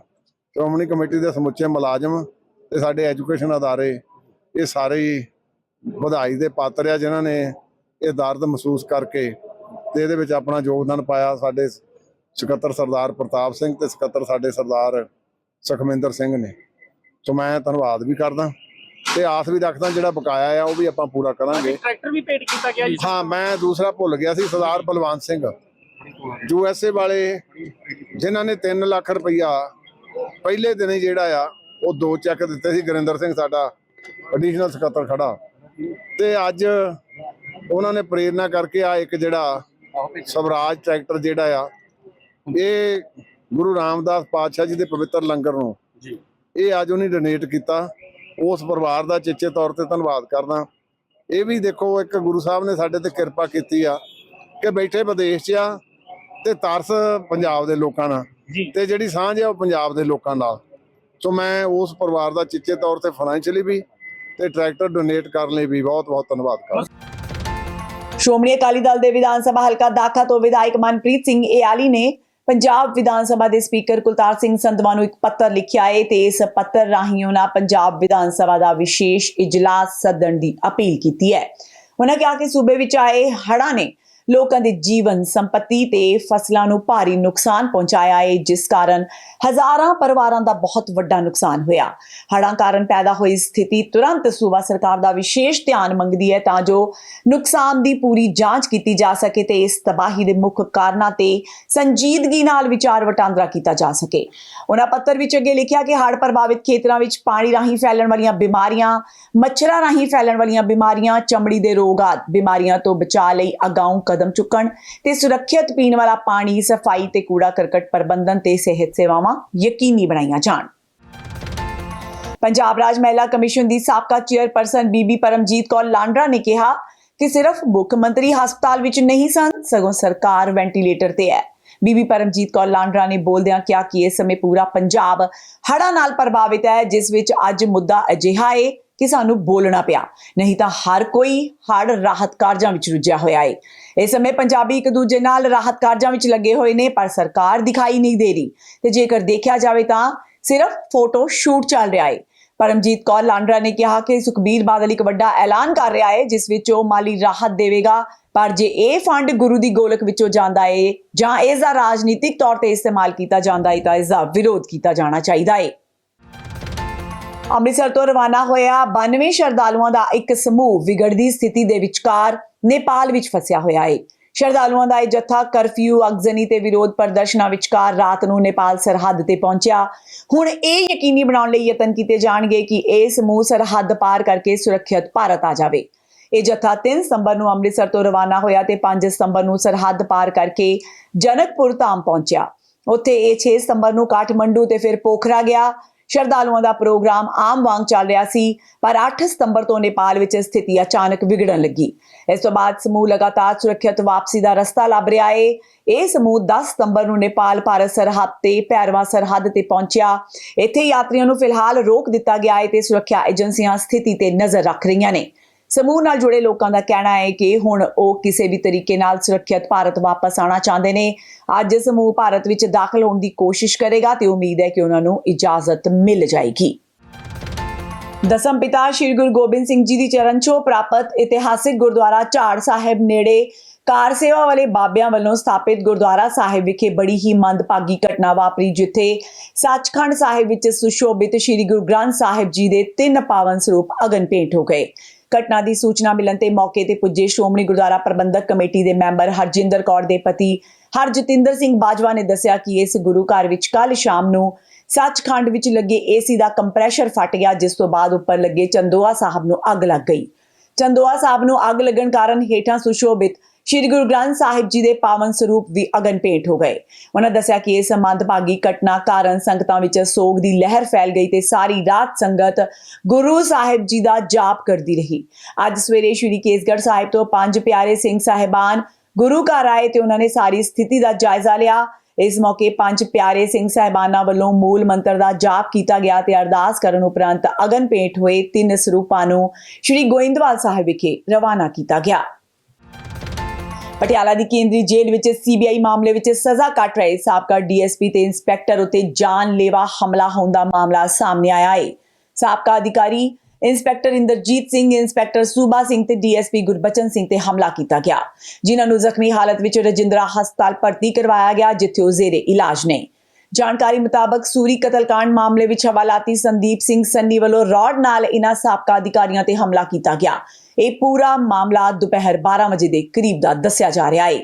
ਸ਼੍ਰੋਮਣੀ ਕਮੇਟੀ ਦੇ ਸਮੁੱਚੇ ਮੁਲਾਜ਼ਮ ਤੇ ਸਾਡੇ ਐਜੂਕੇਸ਼ਨ ਅਦਾਰੇ ਇਹ ਸਾਰੇ ਹੀ ਵਧਾਈ ਦੇ ਪਾਤਰ ਆ ਜਿਨ੍ਹਾਂ ਨੇ ਇਹ ਦਰਦ ਮਹਿਸੂਸ ਕਰਕੇ ਤੇ ਇਹਦੇ ਵਿੱਚ ਆਪਣਾ ਯੋਗਦਾਨ ਪਾਇਆ ਸਾਡੇ ਸਕੱਤਰ ਸਰਦਾਰ ਪ੍ਰਤਾਪ ਸਿੰਘ ਤੇ ਸਕੱਤਰ ਸਾਡੇ ਸਰਦਾਰ ਸੁਖਮਿੰਦਰ ਸਿੰਘ ਨੇ। ਸੋ ਮੈਂ ਧੰਨਵਾਦ ਵੀ ਕਰਦਾ ਤੇ ਆਸ ਵੀ ਰੱਖਦਾ ਜਿਹੜਾ ਬਕਾਇਆ ਆ ਉਹ ਵੀ ਆਪਾਂ ਪੂਰਾ ਕਰਾਂਗੇ। ਟਰੈਕਟਰ ਵੀ ਭੇਟ ਕੀਤਾ ਗਿਆ ਜੀ। ਹਾਂ ਮੈਂ ਦੂਸਰਾ ਭੁੱਲ ਗਿਆ ਸੀ Sardar Balwant Singh. U S A ਵਾਲੇ ਜਿਨ੍ਹਾਂ ਨੇ 3 ਲੱਖ ਰੁਪਈਆ ਪਹਿਲੇ ਦਿਨ ਹੀ ਜਿਹੜਾ ਆ ਉਹ ਦੋ ਚੈੱਕ ਦਿੱਤੇ ਸੀ ਗੁਰਿੰਦਰ ਸਿੰਘ ਸਾਡਾ ਐਡੀਸ਼ਨਲ ਸਕੱਤਰ ਖੜਾ। ਤੇ ਅੱਜ ਉਹਨਾਂ ਨੇ ਪ੍ਰੇਰਣਾ ਕਰਕੇ ਆ ਇੱਕ ਜਿਹੜਾ ਸਵਰਾਜ ਟਰੈਕਟਰ ਜਿਹੜਾ ਆ ਇਹ ਗੁਰੂ ਰਾਮਦਾਸ ਪਾਤਸ਼ਾਹ ਜੀ ਦੇ ਪਵਿੱਤਰ ਲੰਗਰ ਨੂੰ ਜੀ। ਇਹ ਅੱਜ ਉਹਨੇ ਡੋਨੇਟ ਕੀਤਾ। ਉਸ ਪਰਿਵਾਰ ਦਾ ਚੇਚੇ ਤੌਰ ਤੇ ਧੰਨਵਾਦ ਕਰਦਾ। ਇਹ ਵੀ ਦੇਖੋ ਇੱਕ ਗੁਰੂ ਸਾਹਿਬ ਨੇ ਸਾਡੇ ਤੇ ਕਿਰਪਾ ਕੀਤੀ ਆ ਕਿ ਬੈਠੇ ਵਿਦੇਸ਼ 'ਚ ਆ ਤੇ ਤਰਸ ਪੰਜਾਬ ਦੇ ਲੋਕਾਂ ਨਾਲ। ਜੀ। ਤੇ ਜਿਹੜੀ ਸਾਂਝ ਆ ਉਹ ਪੰਜਾਬ ਦੇ ਲੋਕਾਂ ਨਾਲ। ਸੋ ਮੈਂ ਉਸ ਪਰਿਵਾਰ ਦਾ ਚਿੱਚੇ ਤੌਰ ਤੇ ਫਾਈਨੈਂਸ਼ੀਅਲੀ ਵੀ ਤੇ ਟਰੈਕਟਰ ਡੋਨੇਟ ਕਰਨ ਲਈ ਵੀ ਬਹੁਤ ਬਹੁਤ ਧੰਨਵਾਦ ਕਰਦਾ। ਸ਼੍ਰੋਮਣੀ ਅਕਾਲੀ ਦਲ ਦੇ ਵਿਧਾਨ ਸਭਾ ਹਲਕਾ ਦਾਖਾ ਤੋਂ ਵਿਧਾਇਕ ਮਨਪ੍ਰੀਤ ਸਿੰਘ ਏਆਲੀ ਨੇ ਪੰਜਾਬ ਵਿਧਾਨ ਸਭਾ ਦੇ ਸਪੀਕਰ ਕੁਲਤਾਰ ਸਿੰਘ ਸੰਧਵਾ ਨੂੰ ਇੱਕ ਪੱਤਰ ਲਿਖਿਆ ਹੈ ਤੇ ਇਸ ਪੱਤਰ ਰਾਹੀਂ ਉਹਨਾਂ ਪੰਜਾਬ ਵਿਧਾਨ ਸਭਾ ਦਾ ਵਿਸ਼ੇਸ਼ ਇਜਲਾਸ ਸੱਦਣ ਦੀ ਅਪੀਲ ਕੀਤੀ ਹੈ। ਉਹਨਾਂ ਕਿਹਾ ਕਿ ਸੂਬੇ ਵਿੱਚ ਆਏ ਹੜ੍ਹਾਂ ਨੇ ਲੋਕਾਂ ਦੇ ਜੀਵਨ, ਸੰਪਤੀ ਤੇ ਫਸਲਾਂ ਨੂੰ ਭਾਰੀ ਨੁਕਸਾਨ ਪਹੁੰਚਾਇਆ ਹੈ ਜਿਸ ਕਾਰਨ ਹਜ਼ਾਰਾਂ ਪਰਿਵਾਰਾਂ ਦਾ ਬਹੁਤ ਵੱਡਾ ਨੁਕਸਾਨ ਹੋਇਆ। ਹੜ੍ਹਾਂ ਕਾਰਨ ਪੈਦਾ ਹੋਈ ਸਥਿਤੀ ਤੁਰੰਤ ਸੂਬਾ ਸਰਕਾਰ ਦਾ ਵਿਸ਼ੇਸ਼ ਧਿਆਨ ਮੰਗਦੀ ਹੈ ਤਾਂ ਜੋ ਨੁਕਸਾਨ ਦੀ ਪੂਰੀ ਜਾਂਚ ਕੀਤੀ ਜਾ ਸਕੇ ਤੇ ਇਸ ਤਬਾਹੀ ਦੇ ਮੁੱਖ ਕਾਰਨਾਂ ਤੇ ਸੰਜੀਦਗੀ ਨਾਲ ਵਿਚਾਰ ਵਟਾਂਦਰਾ ਕੀਤਾ ਜਾ ਸਕੇ। ਉਹਨਾਂ ਪੱਤਰ ਵਿੱਚ ਅੱਗੇ ਲਿਖਿਆ ਕਿ ਹੜ੍ਹ ਪ੍ਰਭਾਵਿਤ ਖੇਤਰਾਂ ਵਿੱਚ ਪਾਣੀ ਰਾਹੀਂ ਫੈਲਣ ਵਾਲੀਆਂ ਬਿਮਾਰੀਆਂ, ਮੱਛਰਾਂ ਰਾਹੀਂ ਫੈਲਣ ਵਾਲੀਆਂ ਬਿਮਾਰੀਆਂ, ਚਮੜੀ ਦੇ ਰੋਗ ਆਦਿ ਬਿਮਾਰੀਆਂ ਤੋਂ ਬਚਾਅ ਲਈ ਅਗਾਊਂ ਕਦਮ ਚੁੱਕਣ ਤੇ ਸੁਰੱਖਿਅਤ ਪੀਣ ਵਾਲਾ ਪਾਣੀ, ਸਫ਼ਾਈ ਤੇ ਕੂੜਾ ਕਰਕਟ ਪ੍ਰਬੰਧਨ ਤੇ ਸਿਹਤ ਸੇਵਾਵਾਂ ਯਕੀਨੀ ਬਣਾਈਆਂ ਜਾਣ। ਪੰਜਾਬ ਰਾਜ ਮਹਿਲਾ ਕਮਿਸ਼ਨ ਦੀ ਸਾਬਕਾ ਚੇਅਰਪਰਸਨ ਬੀਬੀ ਪਰਮਜੀਤ ਕੌਰ ਲਾਂਡਰਾ ਨੇ ਕਿਹਾ ਕਿ ਸਿਰਫ ਮੁੱਖ ਮੰਤਰੀ ਹਸਪਤਾਲ ਵਿੱਚ ਨਹੀਂ ਸਨ, ਸਗੋਂ ਸਰਕਾਰ ਵੈਂਟੀਲੇਟਰ ਤੇ ਹੈ। ਬੀਬੀ ਪਰਮਜੀਤ ਕੌਰ ਲਾਂਡਰਾ ਨੇ ਬੋਲਦਿਆਂ ਕਿਹਾ ਕਿ ਇਸ ਸਮੇਂ ਪੂਰਾ ਪੰਜਾਬ ਹੜ੍ਹਾਂ ਨਾਲ ਪ੍ਰਭਾਵਿਤ ਹੈ, ਜਿਸ ਵਿੱਚ ਅੱਜ ਮੁੱਦਾ ਅਜਿਹਾ ਹੈ ਕਿ ਸਾਨੂੰ ਬੋਲਣਾ ਪਿਆ। ਨਹੀਂ ਤਾਂ ਹਰ ਕੋਈ ਹੜ ਰਾਹਤ ਕਾਰਜਾਂ ਵਿੱਚ ਰੁੱਝਿਆ ਹੋਇਆ ਹੈ ਇਸ ਸਮੇਂ ਪੰਜਾਬੀ ਇੱਕ ਦੂਜੇ ਨਾਲ ਰਾਹਤ ਕਾਰਜਾਂ ਵਿੱਚ ਲੱਗੇ ਹੋਏ ਨੇ, ਪਰ ਸਰਕਾਰ ਦਿਖਾਈ ਨਹੀਂ ਦੇ ਰਹੀ। ਤੇ ਜੇਕਰ ਦੇਖਿਆ ਜਾਵੇ ਤਾਂ ਸਿਰਫ ਫੋਟੋ ਸ਼ੂਟ ਚੱਲ ਰਿਹਾ ਹੈ ਪਰਮਜੀਤ ਕੌਰ ਲਾਂਡਰਾ ਨੇ ਕਿਹਾ ਕਿ ਸੁਖਬੀਰ ਬਾਦਲ ਇੱਕ ਵੱਡਾ ਐਲਾਨ ਕਰ ਰਿਹਾ ਹੈ ਜਿਸ ਵਿੱਚ ਉਹ ਮਾਲੀ ਰਾਹਤ ਦੇਵੇਗਾ। ਪਰ ਜੇ ਇਹ ਫੰਡ ਗੁਰੂ ਦੀ ਗੋਲਕ ਵਿੱਚੋਂ ਜਾਂਦਾ ਹੈ ਜਾਂ ਇਸ ਦਾ ਰਾਜਨੀਤਿਕ ਤੌਰ ਤੇ ਇਸਤੇਮਾਲ ਕੀਤਾ ਜਾਂਦਾ ਹੈ ਤਾਂ ਇਸ ਦਾ ਵਿਰੋਧ ਕੀਤਾ ਜਾਣਾ ਚਾਹੀਦਾ ਹੈ ਅੰਮ੍ਰਿਤਸਰ ਤੋਂ ਰਵਾਨਾ ਹੋਇਆ 92 ਸ਼ਰਧਾਲੂਆਂ ਦਾ ਇੱਕ ਸਮੂਹ ਵਿਗੜਦੀ ਸਥਿਤੀ ਦੇ ਵਿਚਕਾਰ ਨੇਪਾਲ ਵਿੱਚ ਫਸਿਆ ਹੋਇਆ ਹੈ ਸ਼ਰਧਾਲੂਆਂ ਦਾ ਇਹ ਜੱਥਾ ਕਰਫਿਊ, ਅਗਜ਼ਨੀ ਤੇ ਵਿਰੋਧ ਪ੍ਰਦਰਸ਼ਨਾਂ ਵਿਚਕਾਰ ਰਾਤ ਨੂੰ ਨੇਪਾਲ ਸਰਹੱਦ ਤੇ ਪਹੁੰਚਿਆ। ਹੁਣ ਇਹ ਯਕੀਨੀ ਬਣਾਉਣ ਲਈ ਯਤਨ ਕੀਤੇ ਜਾਣਗੇ ਕਿ ਇਹ ਸਮੂਹ ਸਰਹੱਦ ਪਾਰ ਕਰਕੇ ਸੁਰੱਖਿਅਤ ਭਾਰਤ ਆ ਜਾਵੇ। ਇਹ ਜੱਥਾ 3 ਸਤੰਬਰ ਨੂੰ ਅੰਮ੍ਰਿਤਸਰ ਤੋਂ ਰਵਾਨਾ ਹੋਇਆ ਤੇ 5 ਸਤੰਬਰ ਨੂੰ ਸਰਹੱਦ ਪਾਰ ਕਰਕੇ ਜਨਕਪੁਰ ਧਾਮ ਪਹੁੰਚਿਆ। ਉੱਥੇ ਇਹ 6 ਸਤੰਬਰ ਨੂੰ ਕਾਠਮੰਡੂ ਤੇ ਫਿਰ ਪੋਖਰਾ ਗਿਆ। ਸ਼ਰਧਾਲੂਆਂ ਦਾ ਪ੍ਰੋਗਰਾਮ ਆਮ ਵਾਂਗ ਚੱਲ ਰਿਹਾ ਸੀ, ਪਰ 8 ਸਤੰਬਰ ਤੋਂ ਨੇਪਾਲ ਵਿੱਚ ਸਥਿਤੀ ਅਚਾਨਕ ਵਿਗੜਨ ਲੱਗੀ। ਇਸ ਤੋਂ ਬਾਅਦ ਸਮੂਹ ਲਗਾਤਾਰ ਸੁਰੱਖਿਅਤ ਵਾਪਸੀ ਦਾ ਰਸਤਾ ਲੱਭ ਰਿਹਾ ਏ। ਇਹ ਸਮੂਹ 10 ਸਤੰਬਰ ਨੂੰ ਨੇਪਾਲ ਭਾਰਤ ਸਰਹੱਦ ਤੇ ਪੈਰਵਾ ਸਰਹੱਦ ਤੇ ਪਹੁੰਚਿਆ। ਇੱਥੇ ਯਾਤਰੀਆਂ ਨੂੰ ਫਿਲਹਾਲ ਰੋਕ ਦਿੱਤਾ ਗਿਆ ਹੈ ਤੇ ਸੁਰੱਖਿਆ ਏਜੰਸੀਆਂ ਸਥਿਤੀ ਤੇ ਨਜ਼ਰ ਰੱਖ ਰਹੀਆਂ ਨੇ। ਸਮੂਹ ਨਾਲ ਜੁੜੇ ਲੋਕਾਂ ਦਾ ਕਹਿਣਾ ਹੈ ਕਿ ਹੁਣ ਉਹ ਕਿਸੇ ਵੀ ਤਰੀਕੇ ਨਾਲ ਸੁਰੱਖਿਅਤ ਭਾਰਤ ਵਾਪਸ ਆਉਣਾ ਚਾਹੁੰਦੇ ਨੇ। ਅੱਜ ਸਮੂਹ ਭਾਰਤ ਵਿੱਚ ਦਾਖਲ ਹੋਣ ਦੀ ਕੋਸ਼ਿਸ਼ ਕਰੇਗਾ ਤੇ ਉਮੀਦ ਹੈ ਕਿ ਉਹਨਾਂ ਨੂੰ ਇਜਾਜ਼ਤ ਮਿਲ ਜਾਏਗੀ। ਦਸਮ ਪਿਤਾ ਸ੍ਰੀ ਗੁਰੂ ਗੋਬਿੰਦ ਸਿੰਘ ਜੀ ਦੀ ਚਰਨ ਛੋਹ ਪ੍ਰਾਪਤ ਇਤਿਹਾਸਿਕ ਗੁਰਦੁਆਰਾ ਝਾੜ ਸਾਹਿਬ ਨੇੜੇ ਕਾਰ ਸੇਵਾ ਵਾਲੇ ਬਾਬਿਆਂ ਵੱਲੋਂ ਸਥਾਪਿਤ ਗੁਰਦੁਆਰਾ ਸਾਹਿਬ ਵਿਖੇ ਬੜੀ ਹੀ ਮੰਦਭਾਗੀ ਘਟਨਾ ਵਾਪਰੀ, ਜਿੱਥੇ ਸੱਚਖੰਡ ਸਾਹਿਬ ਵਿੱਚ ਸੁਸ਼ੋਭਿਤ ਸ੍ਰੀ ਗੁਰੂ ਗ੍ਰੰਥ ਸਾਹਿਬ ਜੀ ਦੇ ਤਿੰਨ ਪਾਵਨ ਸਰੂਪ ਅਗਨ ਭੇਟ ਹੋ ਗਏ। ਘਟਨਾ ਦੀ ਸੂਚਨਾ ਮਿਲਣ ਤੇ ਮੌਕੇ ਤੇ ਪੁੱਜੇ ਸ਼੍ਰੋਮਣੀ ਗੁਰਦੁਆਰਾ ਪ੍ਰਬੰਧਕ ਕਮੇਟੀ ਦੇ ਮੈਂਬਰ ਹਰਜਿੰਦਰ ਕੌਰ ਦੇ ਪਤੀ ਹਰਜਤਿੰਦਰ ਸਿੰਘ ਬਾਜਵਾ ਨੇ ਦੱਸਿਆ ਕਿ ਇਸ ਗੁਰੂ ਘਰ ਵਿੱਚ ਕੱਲ ਸ਼ਾਮ ਨੂੰ ਸੱਚਖੰਡ ਵਿੱਚ ਲੱਗੇ ਏਸੀ ਦਾ ਕੰਪਰੈਸ਼ਰ ਫਟ ਗਿਆ, ਜਿਸ ਤੋਂ ਬਾਅਦ ਉੱਪਰ ਲੱਗੇ ਚੰਦੋਆ ਸਾਹਿਬ ਨੂੰ ਅੱਗ ਲੱਗ ਗਈ। ਚੰਦੋਆ ਸਾਹਿਬ ਨੂੰ ਅੱਗ ਲੱਗਣ ਕਾਰਨ ਹੇਠਾਂ ਸੁਸ਼ੋਭਿਤ ਸ਼੍ਰੀ ਗੁਰੂ ਗ੍ਰੰਥ ਸਾਹਿਬ ਜੀ ਦੇ ਪਾਵਨ ਸਰੂਪ ਵੀ ਅਗਨ ਭੇਟ ਹੋ ਗਏ। ਉਹਨਾਂ ਦੱਸਿਆ ਕਿ ਇਸ ਮੰਦਭਾਗੀ ਘਟਨਾ ਕਾਰਨ ਸੰਗਤਾਂ ਵਿੱਚ ਸੋਗ ਦੀ ਲਹਿਰ ਫੈਲ ਗਈ ਤੇ ਸਾਰੀ ਰਾਤ ਸੰਗਤ ਗੁਰੂ ਸਾਹਿਬ ਜੀ ਦਾ ਜਾਪ ਕਰਦੀ ਰਹੀ। ਅੱਜ ਸਵੇਰੇ ਸ਼੍ਰੀ ਕੇਸਗੜ੍ਹ ਸਾਹਿਬ ਤੋਂ ਪੰਜ ਪਿਆਰੇ ਸਿੰਘ ਸਾਹਿਬਾਨ ਗੁਰੂ ਘਰ ਆਏ ਤੇ ਉਹਨਾਂ ਨੇ ਸਾਰੀ ਸਥਿਤੀ ਦਾ ਜਾਇਜ਼ਾ ਲਿਆ। ਇਸ ਮੌਕੇ ਪੰਜ ਪਿਆਰੇ ਸਿੰਘ ਸਾਹਿਬਾਨਾਂ ਵੱਲੋਂ ਮੂਲ ਮੰਤਰ ਦਾ ਜਾਪ ਕੀਤਾ ਗਿਆ ਤੇ ਅਰਦਾਸ ਕਰਨ ਉਪਰੰਤ ਅਗਨ ਭੇਟ ਹੋਏ ਤਿੰਨ ਸਰੂਪਾਂ ਨੂੰ ਸ਼੍ਰੀ ਗੋਇੰਦਵਾਲ ਸਾਹਿਬ ਵਿਖੇ ਰਵਾਨਾ ਕੀਤਾ ਗਿਆ। ਪਟਿਆਲਾ ਦੀ ਕੇਂਦਰੀ ਜੇਲ੍ਹ ਵਿੱਚ ਸੀਬੀਆਈ ਮਾਮਲੇ ਵਿੱਚ ਸਜ਼ਾ ਕੱਟ ਰਹੇ ਸਾਬਕਾ ਡੀਐਸਪੀ ਤੇ ਇੰਸਪੈਕਟਰ ਉਤੇ ਜਾਨਲੇਵਾ ਹਮਲਾ ਹੋਣ ਦਾ ਮਾਮਲਾ ਸਾਹਮਣੇ ਆਇਆ ਹੈ। ਸਾਬਕਾ ਅਧਿਕਾਰੀ ਇੰਸਪੈਕਟਰ ਇੰਦਰਜੀਤ ਸਿੰਘ, ਇੰਸਪੈਕਟਰ ਸੂਬਾ ਸਿੰਘ ਤੇ ਡੀਐਸਪੀ ਗੁਰਬਚਨ ਸਿੰਘ ਤੇ ਹਮਲਾ ਕੀਤਾ ਗਿਆ, ਜਿਨ੍ਹਾਂ ਨੂੰ ਜ਼ਖਮੀ ਹਾਲਤ ਵਿੱਚ ਰਜਿੰਦਰਾ ਹਸਪਤਾਲ ਭਰਤੀ ਕਰਵਾਇਆ ਗਿਆ, ਜਿੱਥੇ ਉਹ ਜ਼ੇਰੇ ਇਲਾਜ ਨੇ। ਜਾਣਕਾਰੀ ਮੁਤਾਬਕ ਸੂਰੀ ਕਤਲकांड ਮਾਮਲੇ ਵਿੱਚ ਹਵਾਲਾਤੀ ਸੰਦੀਪ ਸਿੰਘ ਸੰਨੀ ਵੱਲੋਂ ਰੌਡ ਨਾਲ ਇਨ੍ਹਾਂ ਸਾਬਕਾ ਅਧਿਕਾਰੀਆਂ ਤੇ ਹਮਲਾ ਕੀਤਾ ਗਿਆ ਇਹ ਪੂਰਾ ਮਾਮਲਾ ਦੁਪਹਿਰ 12 ਵਜੇ ਦੇ ਕਰੀਬ ਦਾ ਦੱਸਿਆ ਜਾ ਰਿਹਾ ਹੈ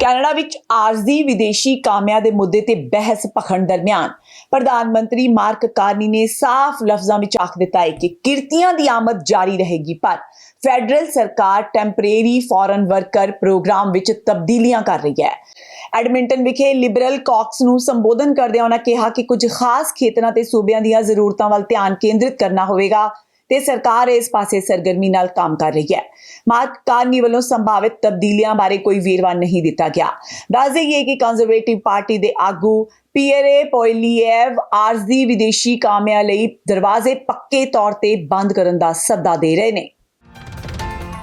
ਕੈਨੇਡਾ ਵਿੱਚ ਆਰਜ਼ੀ ਵਿਦੇਸ਼ੀ ਕਾਮਿਆਂ ਦੇ ਮੁੱਦੇ ਤੇ ਬਹਿਸ ਭਖਣ ਦਰਮਿਆਨ ਪ੍ਰਧਾਨ ਮੰਤਰੀ ਮਾਰਕ ਕਾਰਨੀ ਨੇ ਸਾਫ਼ ਲਫ਼ਜ਼ਾਂ ਵਿੱਚ ਆਖ ਦਿੱਤਾ ਹੈ ਕਿ ਕਿਰਤੀਆਂ ਦੀ ਆਮਦ ਜਾਰੀ ਰਹੇਗੀ, ਪਰ ਫੈਡਰਲ ਸਰਕਾਰ ਟੈਂਪਰੇਰੀ ਫੋਰਨ ਵਰਕਰ ਪ੍ਰੋਗਰਾਮ ਵਿੱਚ ਤਬਦੀਲੀਆਂ ਕਰ ਰਹੀ ਹੈ। ਐਡਮਿੰਟਨ ਵਿਖੇ ਲਿਬਰਲ ਕਾਕਸ ਨੂੰ ਸੰਬੋਧਨ ਕਰਦਿਆਂ ਉਹਨਾਂ ਕਿਹਾ ਕਿ ਕੁਝ ਖਾਸ ਖੇਤਰਾਂ ਤੇ ਸੂਬਿਆਂ ਦੀਆਂ ਜ਼ਰੂਰਤਾਂ ਵੱਲ ਧਿਆਨ ਕੇਂਦਰਿਤ ਕਰਨਾ ਹੋਵੇਗਾ। ਤੇ ਸਰਕਾਰ ਇਸ ਪਾਸੇ ਸਰਗਰਮੀ ਨਾਲ ਕੰਮ ਕਰ ਰਹੀ ਹੈ। ਮਾਰਕ ਕਾਰਨੀ ਵੱਲੋਂ ਸੰਭਾਵਿਤ ਤਬਦੀਲੀਆਂ ਬਾਰੇ ਕੋਈ ਵੇਰਵਾ ਨਹੀਂ ਦਿੱਤਾ ਗਿਆ। ਦੱਸ ਦੇਈਏ ਕਿ ਕੰਜ਼ਰਵੇਟਿਵ ਪਾਰਟੀ ਦੇ ਆਗੂ ਪੀਅਰੇ ਪੋਇਲੀਏਵ ਆਰਜ਼ੀ ਵਿਦੇਸ਼ੀ ਕਾਮਿਆਂ ਲਈ ਦਰਵਾਜ਼ੇ ਪੱਕੇ ਤੌਰ ਤੇ ਬੰਦ ਕਰਨ ਦਾ ਸੱਦਾ ਦੇ ਰਹੇ ਨੇ।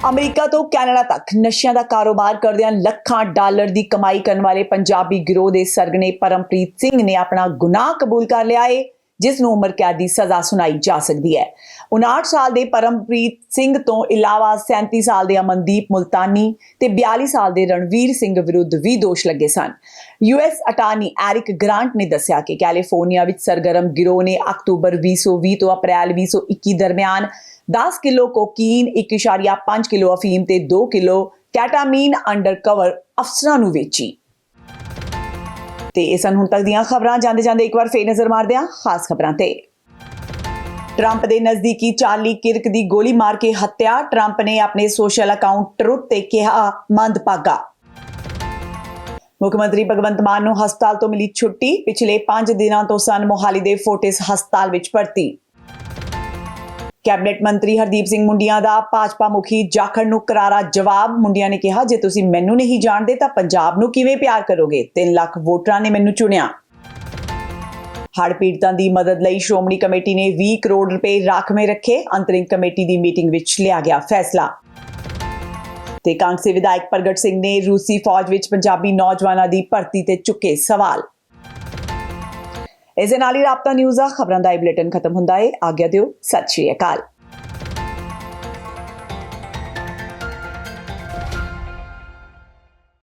ਅਮਰੀਕਾ ਤੋਂ ਕੈਨੇਡਾ ਤੱਕ ਨਸ਼ਿਆਂ ਦਾ ਕਾਰੋਬਾਰ ਕਰਦਿਆਂ ਲੱਖਾਂ ਡਾਲਰ ਦੀ ਕਮਾਈ ਕਰਨ ਵਾਲੇ ਪੰਜਾਬੀ ਗਿਰੋਹ ਦੇ ਸਰਗਨੇ ਪਰਮਪ੍ਰੀਤ ਸਿੰਘ ਨੇ ਆਪਣਾ ਗੁਨਾਹ ਕਬੂਲ ਕਰ ਲਿਆ ਏ। ਜਿਸ ਨੂੰ ਉਮਰ ਕੈਦ ਦੀ ਸਜ਼ਾ ਸੁਣਾਈ ਜਾ ਸਕਦੀ ਹੈ। 59 ਸਾਲ ਦੇ ਪਰਮਪ੍ਰੀਤ ਸਿੰਘ ਤੋਂ ਇਲਾਵਾ 37 ਸਾਲ ਦੇ ਅਮਨਦੀਪ ਮੁਲਤਾਨੀ ਤੇ 42 ਸਾਲ ਦੇ ਰਣਵੀਰ ਸਿੰਘ ਵਿਰੁੱਧ ਵੀ ਦੋਸ਼ ਲੱਗੇ ਸਨ। ਯੂਐਸ ਅਟਾਰਨੀ ਐਰਿਕ ਗ੍ਰਾਂਟ ਨੇ ਦੱਸਿਆ ਕਿ ਕੈਲੀਫੋਰਨੀਆ ਵਿੱਚ ਸਰਗਰਮ ਗਿਰੋਹ ਨੇ ਅਕਤੂਬਰ 2020 ਤੋਂ ਅਪ੍ਰੈਲ 2021 ਦਰਮਿਆਨ 10 ਕਿਲੋ ਕੋਕੀਨ 1.5 ਕਿਲੋ ਅਫੀਮ ਤੇ 2 ਕਿਲੋ ਕੈਟਾਮੀਨ ਅੰਡਰਕਵਰ ਅਫਸਰਾਂ ਨੂੰ ਵੇਚੀ। ਤੇ ਇਹ ਸਨ ਹੁਣ ਤੱਕ ਦੀਆਂ ਖਬਰਾਂ। ਜਾਂਦੇ ਜਾਂਦੇ ਇੱਕ ਵਾਰ ਫੇਰ ਨਜ਼ਰ ਮਾਰਦੇ ਹਾਂ ਖਾਸ ਖਬਰਾਂ ਤੇ। ਟਰੰਪ ਦੇ ਨਜ਼ਦੀਕੀ ਚਾਰਲੀ ਕਿਰਕ ਦੀ ਗੋਲੀ ਮਾਰ ਕੇ ਹੱਤਿਆ। ਟਰੰਪ ਨੇ ਆਪਣੇ ਸੋਸ਼ਲ ਅਕਾਊਂਟ ਟਰੁੱਥ ਤੇ ਕਿਹਾ ਮੰਦਭਾਗਾ ਮੁੱਖ ਮੰਤਰੀ ਭਗਵੰਤ ਮਾਨ ਨੂੰ ਹਸਪਤਾਲ ਤੋਂ ਮਿਲੀ ਛੁੱਟੀ। ਪਿਛਲੇ 5 ਦਿਨਾਂ ਤੋਂ ਸਨ ਮੋਹਾਲੀ ਦੇ ਫੋਰਟਿਸ ਹਸਪਤਾਲ ਵਿੱਚ ਭਰਤੀ। ਕੈਬਨਿਟ ਮੰਤਰੀ ਹਰਦੀਪ ਸਿੰਘ ਮੁੰਡੀਆਂ ਦਾ ਭਾਜਪਾ ਮੁਖੀ ਜਾਖੜ ਨੂੰ ਕਰਾਰਾ ਜਵਾਬ। ਮੁੰਡੀਆਂ ਨੇ ਕਿਹਾ, ਜੇ ਤੁਸੀਂ ਮੈਨੂੰ ਨਹੀਂ ਜਾਣਦੇ ਤਾਂ ਪੰਜਾਬ ਨੂੰ ਕਿਵੇਂ ਪਿਆਰ ਕਰੋਗੇ? 3 ਲੱਖ ਵੋਟਰਾਂ ਨੇ ਮੈਨੂੰ ਚੁਣਿਆ। ਹੜ੍ਹ ਪੀੜਤਾਂ ਦੀ ਮਦਦ ਲਈ ਸ਼੍ਰੋਮਣੀ ਕਮੇਟੀ ਨੇ 20 ਕਰੋੜ ਰੁਪਏ ਰਾਖਵੇਂ ਰੱਖੇ। ਅੰਤਰਿੰਗ ਕਮੇਟੀ ਦੀ ਮੀਟਿੰਗ ਵਿੱਚ ਲਿਆ ਗਿਆ ਫੈਸਲਾ। ਤੇ ਕਾਂਗਸੀ ਵਿਧਾਇਕ ਪ੍ਰਗਟ ਸਿੰਘ ਨੇ ਰੂਸੀ ਫੌਜ ਵਿੱਚ ਪੰਜਾਬੀ ਨੌਜਵਾਨਾਂ ਦੀ ਭਰਤੀ ਤੇ ਚੁੱਕੇ ਸਵਾਲ। ਇਸ ਦੇ ਨਾਲ ਹੀ ਰਾਬਤਾ ਨਿਊਜ਼ ਦਾ ਖਬਰਾਂ ਦਾ ਇਹ ਬੁਲੇਟਿਨ ਖਤਮ ਹੁੰਦਾ ਹੈ। ਆਗਿਆ ਦਿਓ। ਸਤਿ ਸ਼੍ਰੀ ਅਕਾਲ।